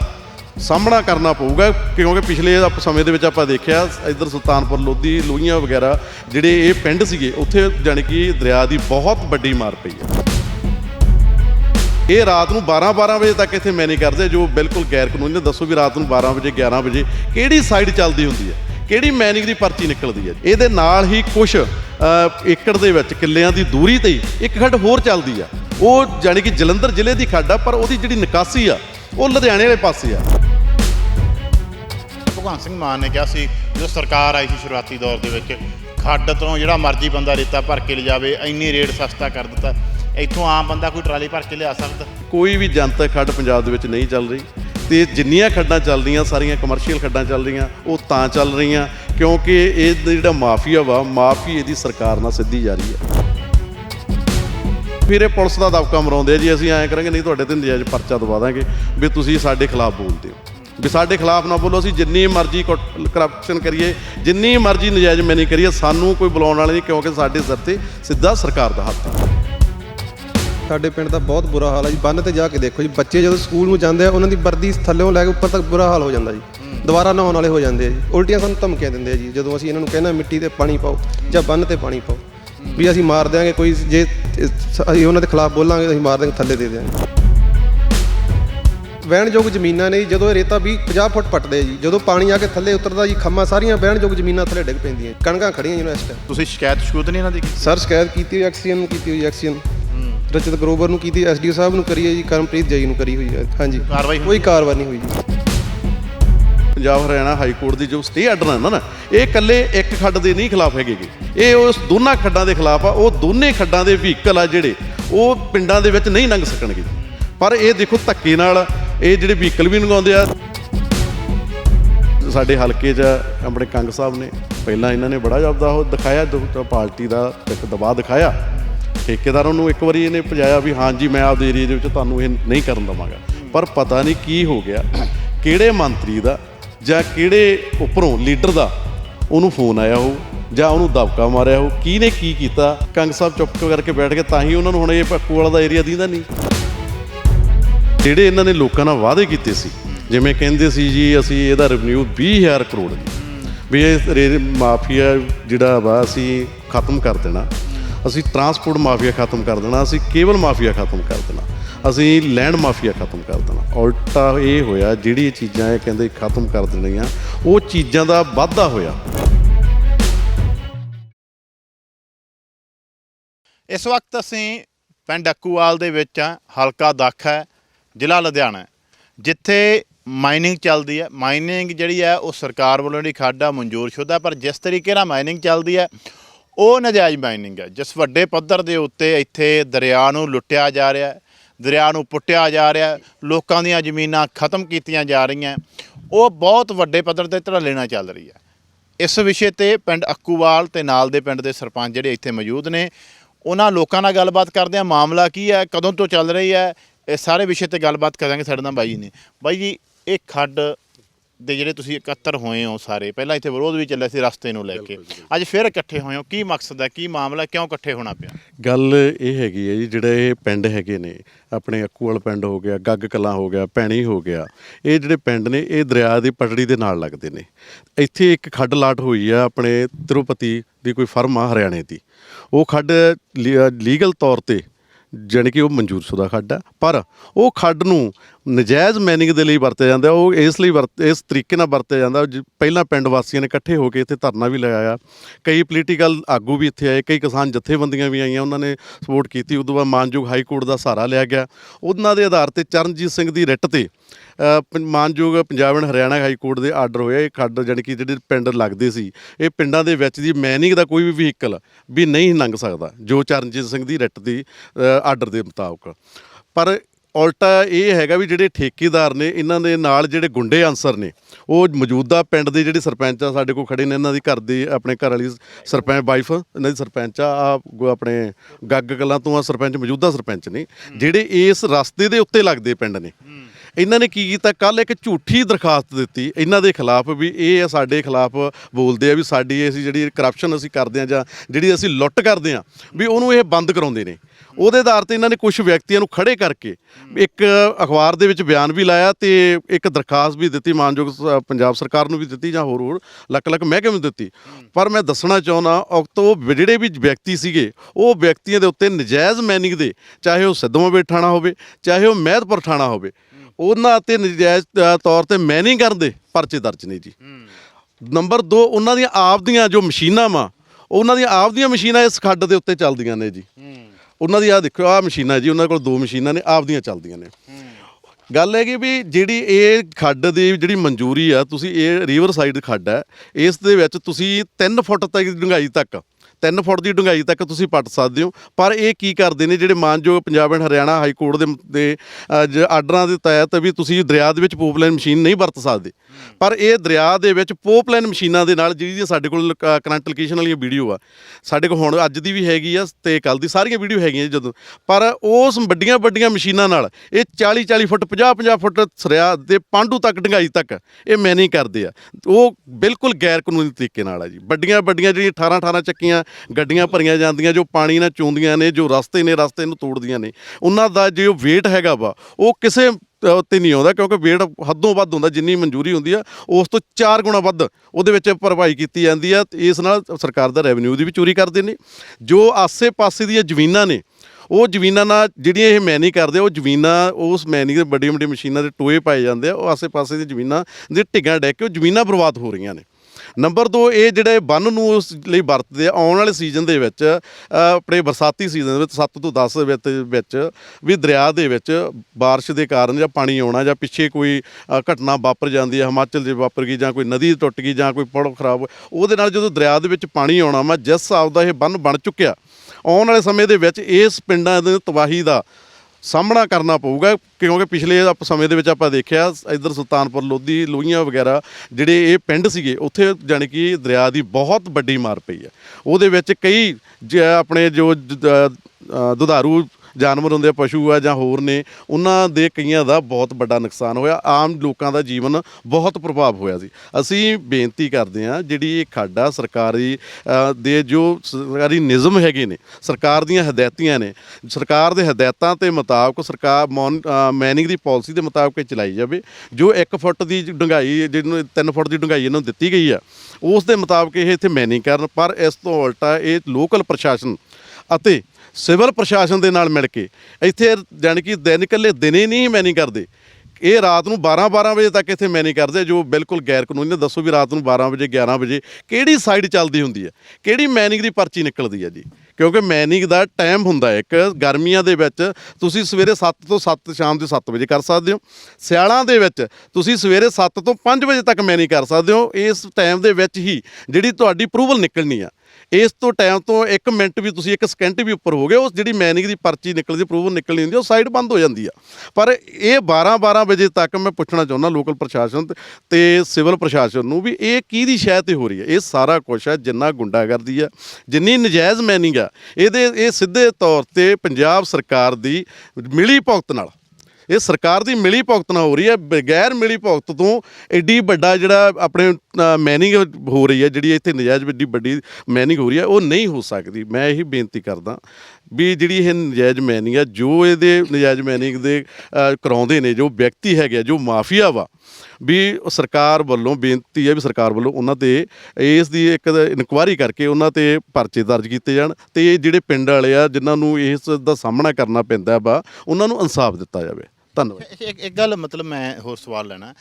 ਸਾਹਮਣਾ ਕਰਨਾ ਪਊਗਾ ਕਿਉਂਕਿ ਪਿਛਲੇ ਆਪ- ਸਮੇਂ ਦੇ ਵਿੱਚ ਆਪਾਂ ਦੇਖਿਆ ਇੱਧਰ ਸੁਲਤਾਨਪੁਰ ਲੋਧੀ ਲੋਹੀਆਂ ਵਗੈਰਾ ਜਿਹੜੇ ਇਹ ਪਿੰਡ ਸੀਗੇ ਉੱਥੇ ਜਾਣੀ ਕਿ ਦਰਿਆ ਦੀ ਬਹੁਤ ਵੱਡੀ ਮਾਰ ਪਈ ਹੈ। ਇਹ ਰਾਤ ਨੂੰ 12 12 ਵਜੇ ਤੱਕ ਇੱਥੇ ਮੈਨੀ ਕਰਦੇ ਜੋ ਬਿਲਕੁਲ ਗੈਰ ਕਾਨੂੰਨੀ ਨੇ। ਦੱਸੋ ਵੀ ਰਾਤ ਨੂੰ 12 ਵਜੇ 11 ਵਜੇ ਕਿਹੜੀ ਸਾਈਡ ਚੱਲਦੀ ਹੁੰਦੀ ਹੈ? ਕਿਹੜੀ ਮੈਨਿੰਗ ਦੀ ਪਰਚੀ ਨਿਕਲਦੀ ਹੈ? ਇਹਦੇ ਨਾਲ ਹੀ ਕੁਝ ਏਕੜ ਦੇ ਵਿੱਚ ਕਿੱਲਿਆਂ ਦੀ ਦੂਰੀ ਤੇ ਇੱਕ ਖੱਡ ਹੋਰ ਚੱਲਦੀ ਆ। ਉਹ ਜਾਣੀ ਕਿ ਜਲੰਧਰ ਜ਼ਿਲ੍ਹੇ ਦੀ ਖੱਡ ਆ ਪਰ ਉਹਦੀ ਜਿਹੜੀ ਨਿਕਾਸੀ ਆ ਉਹ ਲੁਧਿਆਣੇ ਵਾਲੇ ਪਾਸੇ ਆ।
ਭਗਵੰਤ ਸਿੰਘ ਮਾਨ ਨੇ ਕਿਹਾ ਸੀ ਜਦੋਂ ਸਰਕਾਰ ਆਈ ਸੀ ਸ਼ੁਰੂਆਤੀ ਦੌਰ ਦੇ ਵਿੱਚ ਖੱਡ ਤੋਂ ਜਿਹੜਾ ਮਰਜ਼ੀ ਬੰਦਾ ਰੇਤਾ ਭਰ ਕੇ ਲਿਜਾਵੇ ਇੰਨੀ ਰੇਟ ਸਸਤਾ ਕਰ ਦਿੱਤਾ। ਇੱਥੋਂ ਆਮ ਬੰਦਾ ਕੋਈ ਟਰਾਲੀ ਭਰ ਕੇ ਲਿਆ ਸਕਦਾ।
ਕੋਈ ਵੀ ਜਨਤਕ ਖੱਡ ਪੰਜਾਬ ਦੇ ਵਿੱਚ ਨਹੀਂ ਚੱਲ ਰਹੀ। ਤੇ ਜਿੰਨੀਆਂ ਖੱਡਾਂ ਚੱਲ ਰਹੀਆਂ ਸਾਰੀਆਂ ਕਮਰਸ਼ੀਅਲ ਖੱਡਾਂ ਚੱਲ ਰਹੀਆਂ ਉਹ ਤਾਂ ਚੱਲ ਰਹੀਆਂ, ਕਿਉਂਕਿ ਇਹ ਜਿਹੜਾ ਮਾਫੀਆ ਵਾ, ਮਾਫੀ ਇਹਦੀ ਸਰਕਾਰ ਨਾਲ ਸਿੱਧੀ ਜਾ ਰਹੀ ਹੈ। ਫਿਰ ਇਹ ਪੁਲਿਸ ਦਾ ਦਬਕਾ ਮਰਾਉਂਦੇ ਆ ਜੀ, ਅਸੀਂ ਐਂ ਕਰਾਂਗੇ, ਨਹੀਂ ਤੁਹਾਡੇ ਤੇ ਨਜਾਇਜ਼ ਪਰਚਾ ਦਵਾ ਦਾਂਗੇ ਵੀ ਤੁਸੀਂ ਸਾਡੇ ਖਿਲਾਫ ਬੋਲਦੇ ਹੋ। ਵੀ ਸਾਡੇ ਖਿਲਾਫ ਨਾ ਬੋਲੋ, ਅਸੀਂ ਜਿੰਨੀ ਮਰਜ਼ੀ ਕਰਪਸ਼ਨ ਕਰੀਏ, ਜਿੰਨੀ ਮਰਜ਼ੀ ਨਜਾਇਜ਼ ਮੈਨੀ ਕਰੀਏ, ਸਾਨੂੰ ਕੋਈ ਬੁਲਾਉਣ ਵਾਲਾ ਨਹੀਂ, ਕਿਉਂਕਿ ਸਾਡੇ ਸਿਰ ਤੇ ਸਿੱਧਾ ਸਰਕਾਰ ਦਾ ਹੱਥ ਹੈ।
ਸਾਡੇ ਪਿੰਡ ਦਾ ਬਹੁਤ ਬੁਰਾ ਹਾਲ ਹੈ ਜੀ। ਬੰਨ ਤੇ ਜਾ ਕੇ ਦੇਖੋ ਜੀ ਬੱਚੇ ਜਦੋਂ ਸਕੂਲ ਨੂੰ ਜਾਂਦੇ ਆ ਉਹਨਾਂ ਦੀ ਵਰਦੀ ਥੱਲੇੋਂ ਲੈ ਕੇ ਉੱਪਰ ਤੱਕ ਬੁਰਾ ਹਾਲ ਹੋ ਜਾਂਦਾ ਜੀ। ਦੁਬਾਰਾ ਨਹਾਉਣ ਵਾਲੇ ਹੋ ਜਾਂਦੇ ਆ ਜੀ। ਉਲਟੀਆਂ ਸਾਨੂੰ ਧਮਕੀਆਂ ਦਿੰਦੇ ਆ ਜੀ ਜਦੋਂ ਅਸੀਂ ਇਹਨਾਂ ਨੂੰ ਕਹਿੰਦਾ ਮਿੱਟੀ ਤੇ ਪਾਣੀ ਪਾਓ ਜਾਂ ਬੰਨ ਤੇ ਪਾਣੀ ਪਾਓ। ਵੀ ਅਸੀਂ ਮਾਰ ਦਿਆਂਗੇ ਕੋਈ ਜੇ ਅਸੀਂ ਉਹਨਾਂ ਦੇ ਖਿਲਾਫ ਬੋਲਾਂਗੇ ਅਸੀਂ ਮਾਰ ਦਿਆਂਗੇ ਥੱਲੇ ਦੇ ਦਿਆਂਗੇ। ਵਹਿਣਯੋਗ ਜ਼ਮੀਨਾਂ ਨੇ ਜਦੋਂ ਇਹ ਰੇਤਾ 20 50 ਫੁੱਟ ਪੱਟਦੇ ਜੀ ਜਦੋਂ ਪਾਣੀ ਆ ਕੇ ਥੱਲੇ ਉਤਰਦਾ ਜੀ ਖੰਮਾ ਸਾਰੀਆਂ ਵਹਿਣਯੋਗ ਜ਼ਮੀਨਾਂ ਥੱਲੇ ਡਿੱਗ ਪੈਂਦੀਆਂ ਕਣਕਾਂ ਖੜੀਆਂ ਜੀ ਨੂੰ ਇਸ ਟਾਈਮ
ਤੁਸੀਂ ਸ਼ਿਕਾਇਤ ਸ਼ੁਦ ਨਹੀਂ ਇਹਨਾਂ ਦੀ?
ਸਰ ਸ਼ਿਕਾਇਤ ਕੀਤੀ ਹੋਈ ਐਕਸੀਅਨ ਨੂੰ ਕੀਤੀ ਹੋਈ ਐਕਸੀਅਨ। ਰਚਿਤ ਗਰੋਵਰ ਨੂੰ ਕੀਤੀ ਐਸਡੀਓ ਸਾਹਿਬ ਨੂੰ ਕਰੀ ਹੈ ਜੀ ਕਰਮਪ੍ਰੀਤ ਜਈ ਨੂੰ ਕਰੀ ਹੋਈ ਹੈ। ਹਾਂਜੀ।
ਕਾਰਵਾਈ?
ਕੋਈ ਕਾਰਵਾਈ ਨਹੀਂ ਹੋਈ ਜੀ।
ਪੰਜਾਬ ਹਰਿਆਣਾ ਹਾਈ ਕੋਰਟ ਦੀ ਜੋ ਸਟੇ ਆਰਡਰ ਹੈ ਨਾ ਇਹ ਇਕੱਲੇ ਇੱਕ ਖੱਡ ਦੇ ਨਹੀਂ ਖਿਲਾਫ ਹੈਗੇ। ਇਹ ਉਸ ਦੋਨਾਂ ਖੱਡਾਂ ਦੇ ਖਿਲਾਫ ਆ ਉਹ ਦੋਨੇ ਖੱਡਾਂ ਦੇ ਵਹੀਕਲ ਆ ਜਿਹੜੇ ਉਹ ਪਿੰਡਾਂ ਦੇ ਵਿੱਚ ਨਹੀਂ ਲੰਘ ਸਕਣਗੇ। ਪਰ ਇਹ ਦੇਖੋ ਧੱਕੇ ਨਾਲ ਇਹ ਜਿਹੜੇ ਵਹੀਕਲ ਵੀ ਲੰਘਾਉਂਦੇ ਆ। ਸਾਡੇ ਹਲਕੇ 'ਚ ਆਪਣੇ ਕੰਗ ਸਾਹਿਬ ਨੇ ਪਹਿਲਾਂ ਇਹਨਾਂ ਨੇ ਬੜਾ ਜਬਦਾ ਉਹ ਦਿਖਾਇਆ ਦੋ- ਪਾਰਟੀ ਦਾ ਇੱਕ ਦਬਾਅ ਦਿਖਾਇਆ। ਠੇਕੇਦਾਰਾਂ ਨੂੰ ਇੱਕ ਵਾਰੀ ਇਹਨੇ ਭਜਾਇਆ ਵੀ ਹਾਂਜੀ ਮੈਂ ਆਪਦੇ ਏਰੀਆ ਦੇ ਵਿੱਚ ਤੁਹਾਨੂੰ ਇਹ ਨਹੀਂ ਕਰਨ ਦਵਾਂਗਾ। ਪਰ ਪਤਾ ਨਹੀਂ ਕੀ ਹੋ ਗਿਆ। ਕਿਹੜੇ ਮੰਤਰੀ ਦਾ ਜਾਂ ਕਿਹੜੇ ਉੱਪਰੋਂ ਲੀਡਰ ਦਾ ਉਹਨੂੰ ਫੋਨ ਆਇਆ ਹੋ ਜਾਂ ਉਹਨੂੰ ਦਬਕਾ ਮਾਰਿਆ ਹੋ ਕਿਹਨੇ ਕੀ ਕੀਤਾ? ਕੰਗ ਸਾਹਿਬ ਚੁੱਪ ਕਰਕੇ ਬੈਠ ਕੇ ਤਾਂ ਹੀ ਉਹਨਾਂ ਨੂੰ ਹੁਣ ਇਹ ਪੱਕੂ ਵਾਲਾ ਦਾ ਏਰੀਆ ਦੀਦਾ ਨਹੀਂ। ਜਿਹੜੇ ਇਹਨਾਂ ਨੇ ਲੋਕਾਂ ਨਾਲ ਵਾਅਦੇ ਕੀਤੇ ਸੀ, ਜਿਵੇਂ ਕਹਿੰਦੇ ਸੀ ਜੀ ਅਸੀਂ ਇਹਦਾ ਰੈਵਨਿਊ 20000 ਕਰੋੜ ਵੀ ਇਹ ਰੇ, ਮਾਫੀਆ ਜਿਹੜਾ ਵਾ ਅਸੀਂ ਖਤਮ ਕਰ ਦੇਣਾ। ਅਸੀਂ ਟਰਾਂਸਪੋਰਟ ਮਾਫੀਆ ਖਤਮ ਕਰ ਦੇਣਾ, ਅਸੀਂ ਕੇਬਲ ਮਾਫੀਆ ਖਤਮ ਕਰ ਦੇਣਾ, ਅਸੀਂ ਲੈਂਡ ਮਾਫੀਆ ਖਤਮ ਕਰ ਦੇਣਾ। ਉਲਟਾ ਇਹ ਹੋਇਆ, ਜਿਹੜੀ ਚੀਜ਼ਾਂ ਇਹ ਕਹਿੰਦੇ ਖਤਮ ਕਰ ਦੇਣੀਆਂ, ਉਹ ਚੀਜ਼ਾਂ ਦਾ ਵਾਧਾ ਹੋਇਆ।
ਇਸ ਵਕਤ ਅਸੀਂ ਪਿੰਡ ਅਕੂਵਾਲ ਦੇ ਵਿੱਚ ਆ ਹਲਕਾ ਦੱਖ ਹੈ, ਜ਼ਿਲ੍ਹਾ ਲੁਧਿਆਣਾ ਜਿੱਥੇ ਮਾਈਨਿੰਗ ਚੱਲਦੀ ਹੈ। ਮਾਈਨਿੰਗ ਜਿਹੜੀ ਹੈ, ਉਹ ਸਰਕਾਰ ਵੱਲੋਂ ਜਿਹੜੀ ਖੱਡ ਆ ਮਨਜ਼ੂਰਸ਼ੁਦਾ ਪਰ ਜਿਸ ਤਰੀਕੇ ਨਾਲ ਮਾਈਨਿੰਗ ਚੱਲਦੀ ਹੈ ਉਹ ਨਜਾਇਜ਼ ਮਾਈਨਿੰਗ ਹੈ। ਜਿਸ ਵੱਡੇ ਪੱਧਰ ਦੇ ਉੱਤੇ ਇੱਥੇ ਦਰਿਆ ਨੂੰ ਲੁੱਟਿਆ ਜਾ ਰਿਹਾ ਹੈ ਦਰਿਆ ਨੂੰ ਪੁੱਟਿਆ ਜਾ ਰਿਹਾ ਹੈ, ਲੋਕਾਂ ਦੀਆਂ ਜ਼ਮੀਨਾਂ ਖਤਮ ਕੀਤੀਆਂ ਜਾ ਰਹੀਆਂ ਉਹ ਬਹੁਤ ਵੱਡੇ ਪੱਧਰ ਤੇ ਧੜੱਲੇ ਨਾਲ ਚੱਲ ਰਹੀ ਹੈ। ਇਸ ਵਿਸ਼ੇ ਤੇ ਪਿੰਡ ਅਕੂਵਾਲ ਤੇ ਨਾਲ ਦੇ ਪਿੰਡ ਦੇ ਸਰਪੰਚ ਜਿਹੜੇ ਇੱਥੇ ਮੌਜੂਦ ਨੇ ਉਹਨਾਂ ਲੋਕਾਂ ਨਾਲ ਗੱਲਬਾਤ ਕਰਦੇ ਆ ਮਾਮਲਾ ਕੀ ਹੈ ਕਦੋਂ ਤੋਂ ਚੱਲ ਰਹੀ ਹੈ ਇਹ ਸਾਰੇ ਵਿਸ਼ੇ ਤੇ ਗੱਲਬਾਤ ਕਰਾਂਗੇ। ਸਾਡੇ ਨਾਲ ਬਾਈ ਜੀ ਨੇ। ਬਾਈ ਜੀ ਇਹ ਖੱਡ ਦੇ ਜਿਹੜੇ ਤੁਸੀਂ ਇਕੱਤਰ ਹੋਏ ਹੋ ਸਾਰੇ ਪਹਿਲਾਂ ਇੱਥੇ ਵਿਰੋਧ ਵੀ ਚੱਲਿਆ ਸੀ ਰਸਤੇ ਨੂੰ ਲੈ ਕੇ। ਅੱਜ ਫਿਰ ਇਕੱਠੇ ਹੋਏ ਹੋ ਕੀ ਮਕਸਦ ਹੈ ਕੀ ਮਾਮਲਾ ਕਿਉਂ ਇਕੱਠੇ ਹੋਣਾ ਪਿਆ?
ਗੱਲ ਇਹ ਹੈਗੀ ਹੈ ਜੀ ਜਿਹੜੇ ਇਹ ਪਿੰਡ ਹੈਗੇ ਨੇ ਆਪਣੇ ਅੱਕੂਵਾਲ ਪਿੰਡ ਹੋ ਗਿਆ ਗੱਗ ਕਲਾਂ ਹੋ ਗਿਆ ਪੈਣੀ ਹੋ ਗਿਆ ਇਹ ਜਿਹੜੇ ਪਿੰਡ ਨੇ ਇਹ ਦਰਿਆ ਦੀ ਪਟੜੀ ਦੇ ਨਾਲ ਲੱਗਦੇ ਨੇ। ਇੱਥੇ ਇੱਕ ਖੱਡ ਲਾਟ ਹੋਈ ਆ ਆਪਣੇ ਤਿਰੂਪਤੀ ਦੀ ਕੋਈ ਫਰਮ ਆ ਹਰਿਆਣੇ ਦੀ। ਉਹ ਖੱਡ ਲੀਗਲ ਤੌਰ ਤੇ ਜਾਣੀ ਕਿ ਉਹ ਮਨਜ਼ੂਰਸ਼ੁਦਾ ਖੱਡ ਆ, ਪਰ ਉਹ ਖੱਡ ਨੂੰ ਨਜਾਇਜ਼ ਮੈਨਿੰਗ ਦੇ ਲਈ ਵਰਤਿਆ ਜਾਂਦਾ, ਉਹ ਇਸ ਲਈ ਵਰਤ, ਇਸ ਤਰੀਕੇ ਨਾਲ ਵਰਤਿਆ ਜਾਂਦਾ, ਜ- ਪਹਿਲਾਂ ਪਿੰਡ ਵਾਸੀਆਂ ਨੇ ਇਕੱਠੇ ਹੋ ਕੇ ਇੱਥੇ ਧਰਨਾ ਵੀ ਲਗਾਇਆ। ਕਈ ਪੋਲੀਟੀਕਲ ਆਗੂ ਵੀ ਇੱਥੇ ਆਏ, ਕਈ ਕਿਸਾਨ ਜਥੇਬੰਦੀਆਂ ਵੀ ਆਈਆਂ, ਉਹਨਾਂ ਨੇ ਸਪੋਰਟ ਕੀਤੀ। ਉਦੋਂ ਬਾਅਦ ਮਾਨਯੋਗ ਹਾਈ ਕੋਰਟ ਦਾ ਸਹਾਰਾ ਲਿਆ ਗਿਆ। ਉਹਨਾਂ ਦੇ ਆਧਾਰ ਤੇ ਚਰਨਜੀਤ ਸਿੰਘ ਦੀ ਰਿੱਟ ਤੇ ਮਾਨਯੋਗ Punjab and Haryana high court ਦੇ ਆਰਡਰ ਹੋਇਆ, ਇਹ ਖੱਡ ਜਾਣੀ ਕਿ ਜਿਹੜੇ ਪਿੰਡ ਲੱਗਦੇ ਸੀ, ਇਹ ਪਿੰਡਾਂ ਦੇ ਵਿੱਚ ਦੀ ਮੈਨਿੰਗ ਦਾ ਕੋਈ ਵੀ ਵਹੀਕਲ ਵੀ ਨਹੀਂ ਲੰਘ ਸਕਦਾ, ਜੋ ਚਰਨਜੀਤ ਸਿੰਘ ਦੀ ਰਿਟ ਦੀ ਆਰਡਰ ਦੇ ਮੁਤਾਬਕ। ਪਰ ਉਲਟਾ ਇਹ ਹੈਗਾ ਵੀ ਜਿਹੜੇ ਠੇਕੇਦਾਰ ਨੇ, ਇਹਨਾਂ ਦੇ ਨਾਲ ਜਿਹੜੇ ਗੁੰਡੇ ਅਨਸਰ ਨੇ, ਉਹ ਮੌਜੂਦਾ ਪਿੰਡ ਦੇ ਜਿਹੜੇ ਸਰਪੰਚ ਆ, ਸਾਡੇ ਕੋਲ ਖੜੇ ਨੇ, ਇਹਨਾਂ ਦੀ ਘਰ ਦੀ, ਆਪਣੇ ਘਰ ਵਾਲੀ ਸਰਪੰਚ ਵਾਈਫ, ਇਹਨਾਂ ਦੀ ਸਰਪੰਚ ਆ ਗ- ਆਪਣੇ ਗੱਗ ਕਲਾਂ ਤੋਂ ਆ ਸਰਪੰਚ, ਮੌਜੂਦਾ ਸਰਪੰਚ ਨੇ, ਜਿਹੜੇ ਇਸ ਰਸਤੇ ਦੇ ਉੱਤੇ ਲੱਗਦੇ ਪਿੰਡ ਨੇ। ਇਹਨਾਂ ਨੇ ਕੀ ਕੀਤਾ? ਕੱਲ ਇੱਕ ਝੂਠੀ ਦਰਖਾਸਤ ਦਿੱਤੀ। ਇਹਨਾਂ ਦੇ ਖਿਲਾਫ ਵੀ, ਇਹ ਸਾਡੇ ਖਿਲਾਫ ਬੋਲਦੇ ਆ ਵੀ ਸਾਡੀ ਅਸੀਂ ਜਿਹੜੀ ਕਰਪਸ਼ਨ ਅਸੀਂ ਕਰਦੇ ਆ ਜਾਂ ਜਿਹੜੀ ਅਸੀਂ ਲੁੱਟ ਕਰਦੇ ਆ, ਵੀ ਉਹਨੂੰ ਇਹ ਬੰਦ ਕਰਾਉਂਦੇ ਨੇ। ਉਹਦੇ ਆਧਾਰ ਤੇ ਇਹਨਾਂ ਨੇ ਕੁਝ ਵਿਅਕਤੀਆਂ ਨੂੰ ਖੜੇ ਕਰਕੇ ਇੱਕ ਅਖਬਾਰ ਦੇ ਵਿੱਚ ਬਿਆਨ ਵੀ ਲਾਇਆ ਤੇ ਇੱਕ ਦਰਖਾਸਤ ਵੀ ਦਿੱਤੀ, ਮਾਨਯੋਗ ਪੰਜਾਬ ਸਰਕਾਰ ਨੂੰ ਵੀ ਦਿੱਤੀ ਜਾਂ ਹੋਰ ਹੋਰ ਲੱਕ ਲੱਕ ਮਹਿਕਮੇ ਨੂੰ ਦਿੱਤੀ। ਪਰ ਮੈਂ ਦੱਸਣਾ ਚਾਹੁੰਦਾ ਉਕਤੋਂ ਜਿਹੜੇ ਵੀ ਵਿਅਕਤੀ ਸੀਗੇ, ਉਹ ਵਿਅਕਤੀਆਂ ਦੇ ਉੱਤੇ ਨਜਾਇਜ਼ ਮੈਨਿੰਗ ਦੇ, ਚਾਹੇ ਉਹ ਸਿੱਧਵਾਂ ਥਾਣਾ ਹੋਵੇ, ਚਾਹੇ ਉਹ ਮਹਿਦਪੁਰ ਥਾਣਾ ਹੋਵੇ ਉਹਨਾਂ ਤੇ ਨਜਾਇਜ਼ ਤੌਰ ਤੇ ਮੈਨਿੰਗ ਕਰਨ ਦੇ ਪਰਚੇ ਦਰਜ ਨੇ ਜੀ। ਨੰਬਰ 2 ਉਹਨਾਂ ਦੀਆਂ ਆਪ ਦੀਆਂ ਜੋ ਮਸ਼ੀਨਾਂ ਵਾ ਉਹਨਾਂ ਦੀਆਂ ਆਪ ਦੀਆਂ ਮਸ਼ੀਨਾਂ ਇਸ ਖੱਡ ਦੇ ਉੱਤੇ ਚੱਲਦੀਆਂ ਨੇ ਜੀ। ਉਹਨਾਂ ਦੀ ਆ ਦੇਖੋ ਆ ਮਸ਼ੀਨਾਂ ਜੀ ਉਹਨਾਂ ਕੋਲ ਦੋ ਮਸ਼ੀਨਾਂ ਨੇ ਆਪ ਦੀਆਂ ਚੱਲਦੀਆਂ ਨੇ। ਗੱਲ ਹੈ ਕਿ ਵੀ ਜਿਹੜੀ ਇਹ ਖੱਡ ਦੀ ਜਿਹੜੀ ਮਨਜ਼ੂਰੀ ਆ ਤੁਸੀਂ ਇਹ ਰਿਵਰ ਸਾਈਡ ਖੱਡ ਹੈ ਇਸ ਦੇ ਵਿੱਚ ਤੁਸੀਂ 3 ਫੁੱਟ ਤੱਕ ਡੂੰਘਾਈ ਤੱਕ 3 ਫੁੱਟ ਦੀ ਡੂੰਘਾਈ ਤੱਕ ਤੁਸੀਂ ਪੱਟ ਸਕਦੇ ਹੋ। ਪਰ ਇਹ ਕੀ ਕਰਦੇ ਨੇ ਜਿਹੜੇ ਮਾਨਯੋਗ Punjab and Haryana high court ਦੇ ਦੇ ਅ, ਆਰਡਰਾਂ ਦੇ ਤਹਿਤ ਵੀ ਤੁਸੀਂ ਦਰਿਆ ਦੇ ਵਿੱਚ ਪੋਪਲਾਈਨ ਮਸ਼ੀਨ ਨਹੀਂ ਵਰਤ ਸਕਦੇ। ਪਰ ਇਹ ਦਰਿਆ ਦੇ ਵਿੱਚ ਪੋਪਲਾਈਨ ਮਸ਼ੀਨਾਂ ਦੇ ਨਾਲ ਜਿਹੜੀ ਸਾਡੇ ਕੋਲ ਕਰੰਟ ਲੋਕੇਸ਼ਨ ਵਾਲੀਆਂ ਵੀਡੀਓ ਆ ਸਾਡੇ ਕੋਲ ਹੁਣ ਅੱਜ ਦੀ ਵੀ ਹੈਗੀ ਆ ਤੇ ਕੱਲ ਦੀ ਸਾਰੀਆਂ ਵੀਡੀਓ ਹੈਗੀਆਂ ਜੀ ਜਦੋਂ। ਪਰ ਉਸ ਵੱਡੀਆਂ ਵੱਡੀਆਂ ਮਸ਼ੀਨਾਂ ਨਾਲ ਇਹ 40 40 ਫੁੱਟ 50 50 ਫੁੱਟ ਸਰਿਆ ਦੇ ਪਾਂਡੂ ਤੱਕ ਡੰਗਾਈ ਤੱਕ ਇਹ ਮੈਨਿੰਗ ਕਰਦੇ ਆ। ਉਹ ਬਿਲਕੁਲ ਗੈਰ ਕਾਨੂੰਨੀ ਤਰੀਕੇ ਨਾਲ ਆ ਜੀ। ਵੱਡੀਆਂ ਵੱਡੀਆਂ ਜਿਹੜੀਆਂ 18 18 ਚੱਕੀਆਂ ਗੱਡੀਆਂ ਭਰੀਆਂ ਜਾਂਦੀਆਂ, ਜੋ ਪਾਣੀ ਨਾਲ ਚੋਂਦੀਆਂ ਨੇ, ਜੋ ਰਸਤੇ ਨੇ, ਰਸਤੇ ਨੂੰ ਤੋੜਦੀਆਂ ਨੇ। ਉਹਨਾਂ ਦਾ ਜੋ weight ਹੈਗਾ ਵਾ, ਉਹ ਕਿਸੇ ਤੇ ਨਹੀਂ ਆਉਂਦਾ, ਕਿਉਂਕਿ ਵੇਟ ਹੱਦੋਂ ਵੱਧ ਹੁੰਦਾ, ਜਿੰਨੀ ਮਨਜ਼ੂਰੀ ਹੁੰਦੀ ਆ, ਉਸ ਤੋਂ 4 ਗੁਣਾ ਵੱਧ ਉਹਦੇ ਵਿੱਚ ਭਰਪਾਈ ਕੀਤੀ ਜਾਂਦੀ ਆ ਇਸ ਨਾਲ ਸਰਕਾਰ ਦਾ ਰੈਵਨਿਊ ਦੀ ਵੀ ਚੋਰੀ ਕਰਦੇ ਨੇ। ਜੋ ਆਸੇ-ਪਾਸੇ ਦੀਆਂ ਜ਼ਮੀਨਾਂ ਨੇ, ਉਹ ਜ਼ਮੀਨਾਂ ਨਾਲ ਜਿਹੜੀਆਂ ਇਹ ਮੈਨੀ ਕਰਦੇ ਆ ਉਹ ਜ਼ਮੀਨਾਂ, ਉਸ ਮੈਨੀ ਦੇ ਵੱਡੀਆਂ ਵੱਡੀਆਂ ਮਸ਼ੀਨਾਂ ਦੇ ਟੋਏ ਪਾਏ ਜਾਂਦੇ ਆ, ਉਹ ਆਸੇ-ਪਾਸੇ ਦੀਆਂ ਜ਼ਮੀਨਾਂ ਦੇ ਢਿੱਗਾਂ ਡੈ ਕੇ ਉਹ ਜ਼ਮੀਨਾਂ ਬਰਬਾਦ ਹੋ ਰਹੀਆਂ ਨੇ। ਨੰਬਰ 2 ਇਹ ਜਿਹੜੇ ਬੰਨ ਨੂੰ ਉਸ ਲਈ ਵਰਤਦੇ ਆ ਆਉਣ ਵਾਲੇ ਸੀਜ਼ਨ ਦੇ ਵਿੱਚ ਅ, ਆਪਣੇ ਬਰਸਾਤੀ ਸੀਜ਼ਨ ਦੇ ਵਿੱਚ 7 ਤੋਂ 10 ਵਿੱਚ ਵਿੱਚ ਵੀ ਦਰਿਆ ਦੇ ਵਿੱਚ بارش ਦੇ ਕਾਰਨ ਜਾਂ ਪਾਣੀ ਆਉਣਾ ਜਾਂ ਪਿੱਛੇ ਕੋਈ ਅ, ਘਟਨਾ ਵਾਪਰ ਜਾਂਦੀ ਹੈ ਹਿਮਾਚਲ ਦੇ ਵਾਪਰ ਗਈ ਜਾਂ ਕੋਈ ਨਦੀ ਟੁੱਟ ਗਈ ਜਾਂ ਕੋਈ ਪੁਲ ਖਰਾਬ ਹੋਇਆ, ਉਹਦੇ ਨਾਲ ਜਦੋਂ ਦਰਿਆ ਦੇ ਵਿੱਚ ਪਾਣੀ ਆਉਣਾ ਵਾ ਜਿਸ ਹਿਸਾਬ ਦਾ ਇਹ ਬੰਨ ਬਣ ਚੁੱਕਿਆ ਆਉਣ ਵਾਲੇ ਸਮੇਂ ਦੇ ਵਿੱਚ ਇਸ ਪਿੰਡਾਂ ਦੇ ਤਬਾਹੀ ਦਾ ਸਾਹਮਣਾ ਕਰਨਾ ਪਊਗਾ, ਕਿਉਂਕਿ ਪਿਛਲੇ ਆਪ- ਸਮੇਂ ਦੇ ਵਿੱਚ ਆਪਾਂ ਦੇਖਿਆ, ਇਧਰ ਸੁਲਤਾਨਪੁਰ, ਲੋਧੀ, ਲੋਹੀਆਂ ਵਗੈਰਾ ਜਿਹੜੇ ਇਹ ਪਿੰਡ ਸੀਗੇ, ਉੱਥੇ ਜਾਣੀ ਕਿ ਦਰਿਆ ਦੀ ਬਹੁਤ ਵੱਡੀ ਮਾਰ ਪਈ ਹੈ। ਉਹਦੇ ਵਿੱਚ ਕਈ ਜ- ਆਪਣੇ ਜੋ ਦੁਧਾਰੂ ਜਾਨਵਰ ਹੁੰਦੇ ਆ, ਪਸ਼ੂ ਆ ਜਾਂ ਹੋਰ ਨੇ, ਉਹਨਾਂ ਦੇ ਕਈਆਂ ਦਾ ਬਹੁਤ ਵੱਡਾ ਨੁਕਸਾਨ ਹੋਇਆ। ਆਮ ਲੋਕਾਂ ਦਾ ਜੀਵਨ ਬਹੁਤ ਪ੍ਰਭਾਵ ਹੋਇਆ ਸੀ। ਅਸੀਂ ਬੇਨਤੀ ਕਰਦੇ ਹਾਂ, ਜਿਹੜੀ ਇਹ ਖੱਡ ਆ ਸਰਕਾਰੀ ਦੇ ਜੋ ਸਰਕਾਰੀ ਨਿਯਮ ਹੈਗੇ ਨੇ, ਸਰਕਾਰ ਦੀਆਂ ਹਦਾਇਤੀਆਂ ਨੇ, ਸਰਕਾਰ ਦੇ ਹਦਾਇਤਾਂ ਤੇ ਮੁਤਾਬਕ ਸਰਕਾਰ ਮੌਨ- ਮੈਨਿੰਗ ਦੀ ਪਾਲਿਸੀ ਦੇ ਮੁਤਾਬਕ ਚਲਾਈ ਜਾਵੇ। ਜੋ 1 ਫੁੱਟ ਦੀ ਡੂੰਘਾਈ, ਜਿਹਨੂੰ 3 ਫੁੱਟ ਦੀ ਡੂੰਘਾਈ ਇਹਨਾਂ ਨੂੰ ਦਿੱਤੀ ਗਈ ਆ, ਉਸ ਦੇ ਮੁਤਾਬਕ ਇਹ ਇੱਥੇ ਮੈਨਿੰਗ ਕਰਨ, ਪਰ ਇਸ ਤੋਂ ਉਲਟਾ ਇਹ ਲੋਕਲ ਪ੍ਰਸ਼ਾਸਨ ਅਤੇ ਸਿਵਲ ਪ੍ਰਸ਼ਾਸਨ ਦੇ ਨਾਲ ਮਿਲ ਕੇ, ਇੱਥੇ ਜਾਣੀ ਕਿ ਦਿਨ ਇਕੱਲੇ ਦਿਨੇ ਨਹੀਂ ਮੈਨਿੰਗ ਕਰਦੇ। ਇਹ ਰਾਤ ਨੂੰ 12 12 ਵਜੇ ਤੱਕ ਇੱਥੇ ਮੈਨਿੰਗ ਕਰਦੇ, ਜੋ ਬਿਲਕੁਲ ਗੈਰ ਕਾਨੂੰਨੀ ਨੇ, ਦੱਸੋ ਵੀ ਰਾਤ ਨੂੰ 12 ਵਜੇ 11 ਵਜੇ ਕਿਹੜੀ ਸਾਈਡ ਚੱਲਦੀ ਹੁੰਦੀ ਹੈ? ਕਿਹੜੀ ਮੈਨਿੰਗ ਦੀ ਪਰਚੀ ਨਿਕਲਦੀ ਹੈ ਜੀ? ਕਿਉਂਕਿ ਮੈਨਿੰਗ ਦਾ ਟਾਈਮ ਹੁੰਦਾ ਇੱਕ, ਗਰਮੀਆਂ ਦੇ ਵਿੱਚ ਤੁਸੀਂ ਸਵੇਰੇ 7 ਤੋਂ 7 ਸ਼ਾਮ ਦੇ 7 ਵਜੇ ਕਰ ਸਕਦੇ ਹੋ। ਸਿਆਲਾਂ ਦੇ ਵਿੱਚ ਤੁਸੀਂ ਸਵੇਰੇ 7 ਤੋਂ 5 ਵਜੇ ਤੱਕ ਮੈਨਿੰਗ ਕਰ ਸਕਦੇ ਹੋ। ਇਸ ਟਾਈਮ ਦੇ ਵਿੱਚ ਹੀ ਜਿਹੜੀ ਤੁਹਾਡੀ ਅਪਰੂਵਲ ਨਿਕਲਣੀ ਆ। ਇਸ ਤੋਂ ਟਾਈਮ ਤੋਂ 1 ਮਿੰਟ ਵੀ ਤੁਸੀਂ 1 ਸਕਿੰਟ ਵੀ ਉੱਪਰ ਹੋ ਗਏ, ਉਸ ਜਿਹੜੀ ਮੈਨਿੰਗ ਦੀ ਪਰਚੀ ਨਿਕਲਦੀ ਅਪਰੂਵਲ ਨਿਕਲਣੀ ਹੁੰਦੀ ਉਹ ਸਾਈਡ ਬੰਦ ਹੋ ਜਾਂਦੀ ਆ। ਪਰ ਇਹ 12 12 ਵਜੇ ਤੱਕ ਮੈਂ ਪੁੱਛਣਾ ਚਾਹੁੰਦਾ ਲੋਕਲ ਪ੍ਰਸ਼ਾਸਨ ਤੇ- ਸਿਵਲ ਪ੍ਰਸ਼ਾਸਨ ਨੂੰ ਵੀ ਇਹ ਕਿਹਦੀ ਸ਼ਹਿ ਤੇ ਹੋ ਰਹੀ ਹੈ ਇਹ ਸਾਰਾ ਕੁਝ ਹੈ ਜਿੰਨਾ ਗੁੰਡਾਗਰਦੀ ਆ, ਜਿੰਨੀ ਨਜਾਇਜ਼ ਮੈਨਿੰਗ ਆ, ਇਹਦੇ, ਇਹ ਸਿੱਧੇ ਤੌਰ ਤੇ ਪੰਜਾਬ ਸਰਕਾਰ ਦੀ ਮਿਲੀ ਭੁਗਤ ਨਾਲ ਇਹ ਸਰਕਾਰ ਦੀ ਮਿਲੀ ਭੁਗਤ ਨਾਲ ਹੋ ਰਹੀ ਹੈ ਬਗੈਰ ਮਿਲੀ ਭੁਗਤ ਤੋਂ ਐਡੀ ਵੱਡਾ ਜਿਹੜਾ ਆਪਣੇ ਮੈਨਿੰਗ ਹੋ ਰਹੀ ਹੈ ਜਿਹੜੀ ਇੱਥੇ ਨਜਾਇਜ਼ ਵੱਡੀ ਵੱਡੀ ਮੈਨਿੰਗ ਹੋ ਰਹੀ ਹੈ ਉਹ ਨਹੀਂ ਹੋ ਸਕਦੀ। ਮੈਂ ਇਹੀ ਬੇਨਤੀ ਕਰਦਾ ਵੀ ਜਿਹੜੀ ਇਹ ਨਜਾਇਜ਼ ਮੈਨਿੰਗ ਆ ਜੋ ਇਹਦੇ ਨਜਾਇਜ਼ ਮੈਨਿੰਗ ਦੇ ਅ, ਕਰਾਉਂਦੇ ਨੇ ਜੋ ਵਿਅਕਤੀ ਹੈਗੇ ਆ, ਜੋ ਮਾਫੀਆ ਵਾ ਵੀ ਸਰਕਾਰ ਵੱਲੋਂ ਬੇਨਤੀ ਹੈ ਵੀ ਸਰਕਾਰ ਵੱਲੋਂ ਉਹਨਾਂ ਤੇ ਇਸ ਦੀ ਇੱਕ ਇਨਕੁਆਇਰੀ ਕਰਕੇ ਉਹਨਾਂ ਤੇ ਪਰਚੇ ਦਰਜ ਕੀਤੇ ਜਾਣ ਤੇ ਇਹ ਜਿਹੜੇ ਪਿੰਡ ਵਾਲੇ ਆ ਜਿਨ੍ਹਾਂ ਨੂੰ ਇਸ ਦਾ ਸਾਹਮਣਾ ਕਰਨਾ ਪੈਂਦਾ ਵਾ ਉਹਨਾਂ ਨੂੰ ਇਨਸਾਫ ਦਿੱਤਾ ਜਾਵੇ। ਧੰਨਵਾਦ।
ਇੱਕ- ਇੱਕ ਇੱਕ ਗੱਲ ਮਤਲਬ ਮੈਂ ਹੋਰ ਸਵਾਲ ਲੈਣਾ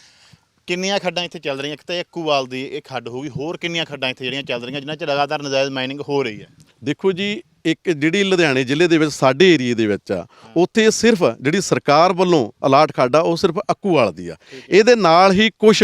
ਕਿੰਨੀਆਂ ਖੱਡਾਂ ਇੱਥੇ ਚੱਲ ਰਹੀਆਂ? ਇੱਕ ਤਾਂ ਇੱਕੂਵਾਲ ਦੀ ਇਹ ਖੱਡ ਹੋਊਗੀ ਹੋਰ ਕਿੰਨੀਆਂ ਖੱਡਾਂ ਇੱਥੇ ਜਿਹੜੀਆਂ ਚੱਲ ਰਹੀਆਂ ਜਿਨ੍ਹਾਂ 'ਚ ਲਗਾਤਾਰ ਨਜਾਇਜ਼ ਮਾਈਨਿੰਗ ਹੋ ਰਹੀ ਹੈ?
ਦੇਖੋ ਜੀ ਇੱਕ ਜਿਹੜੀ ਲੁਧਿਆਣੇ ਜ਼ਿਲ੍ਹੇ ਦੇ ਵਿੱਚ ਸਾਡੇ ਏਰੀਏ ਦੇ ਵਿੱਚ ਆ ਉੱਥੇ ਸਿਰਫ ਜਿਹੜੀ ਸਰਕਾਰ ਵੱਲੋਂ ਅਲਾਟ ਖਾਡਾ ਉਹ ਸਿਰਫ ਅੱਕੂਵਾਲ ਦੀ ਆ। ਇਹਦੇ ਨਾਲ ਹੀ ਕੁਝ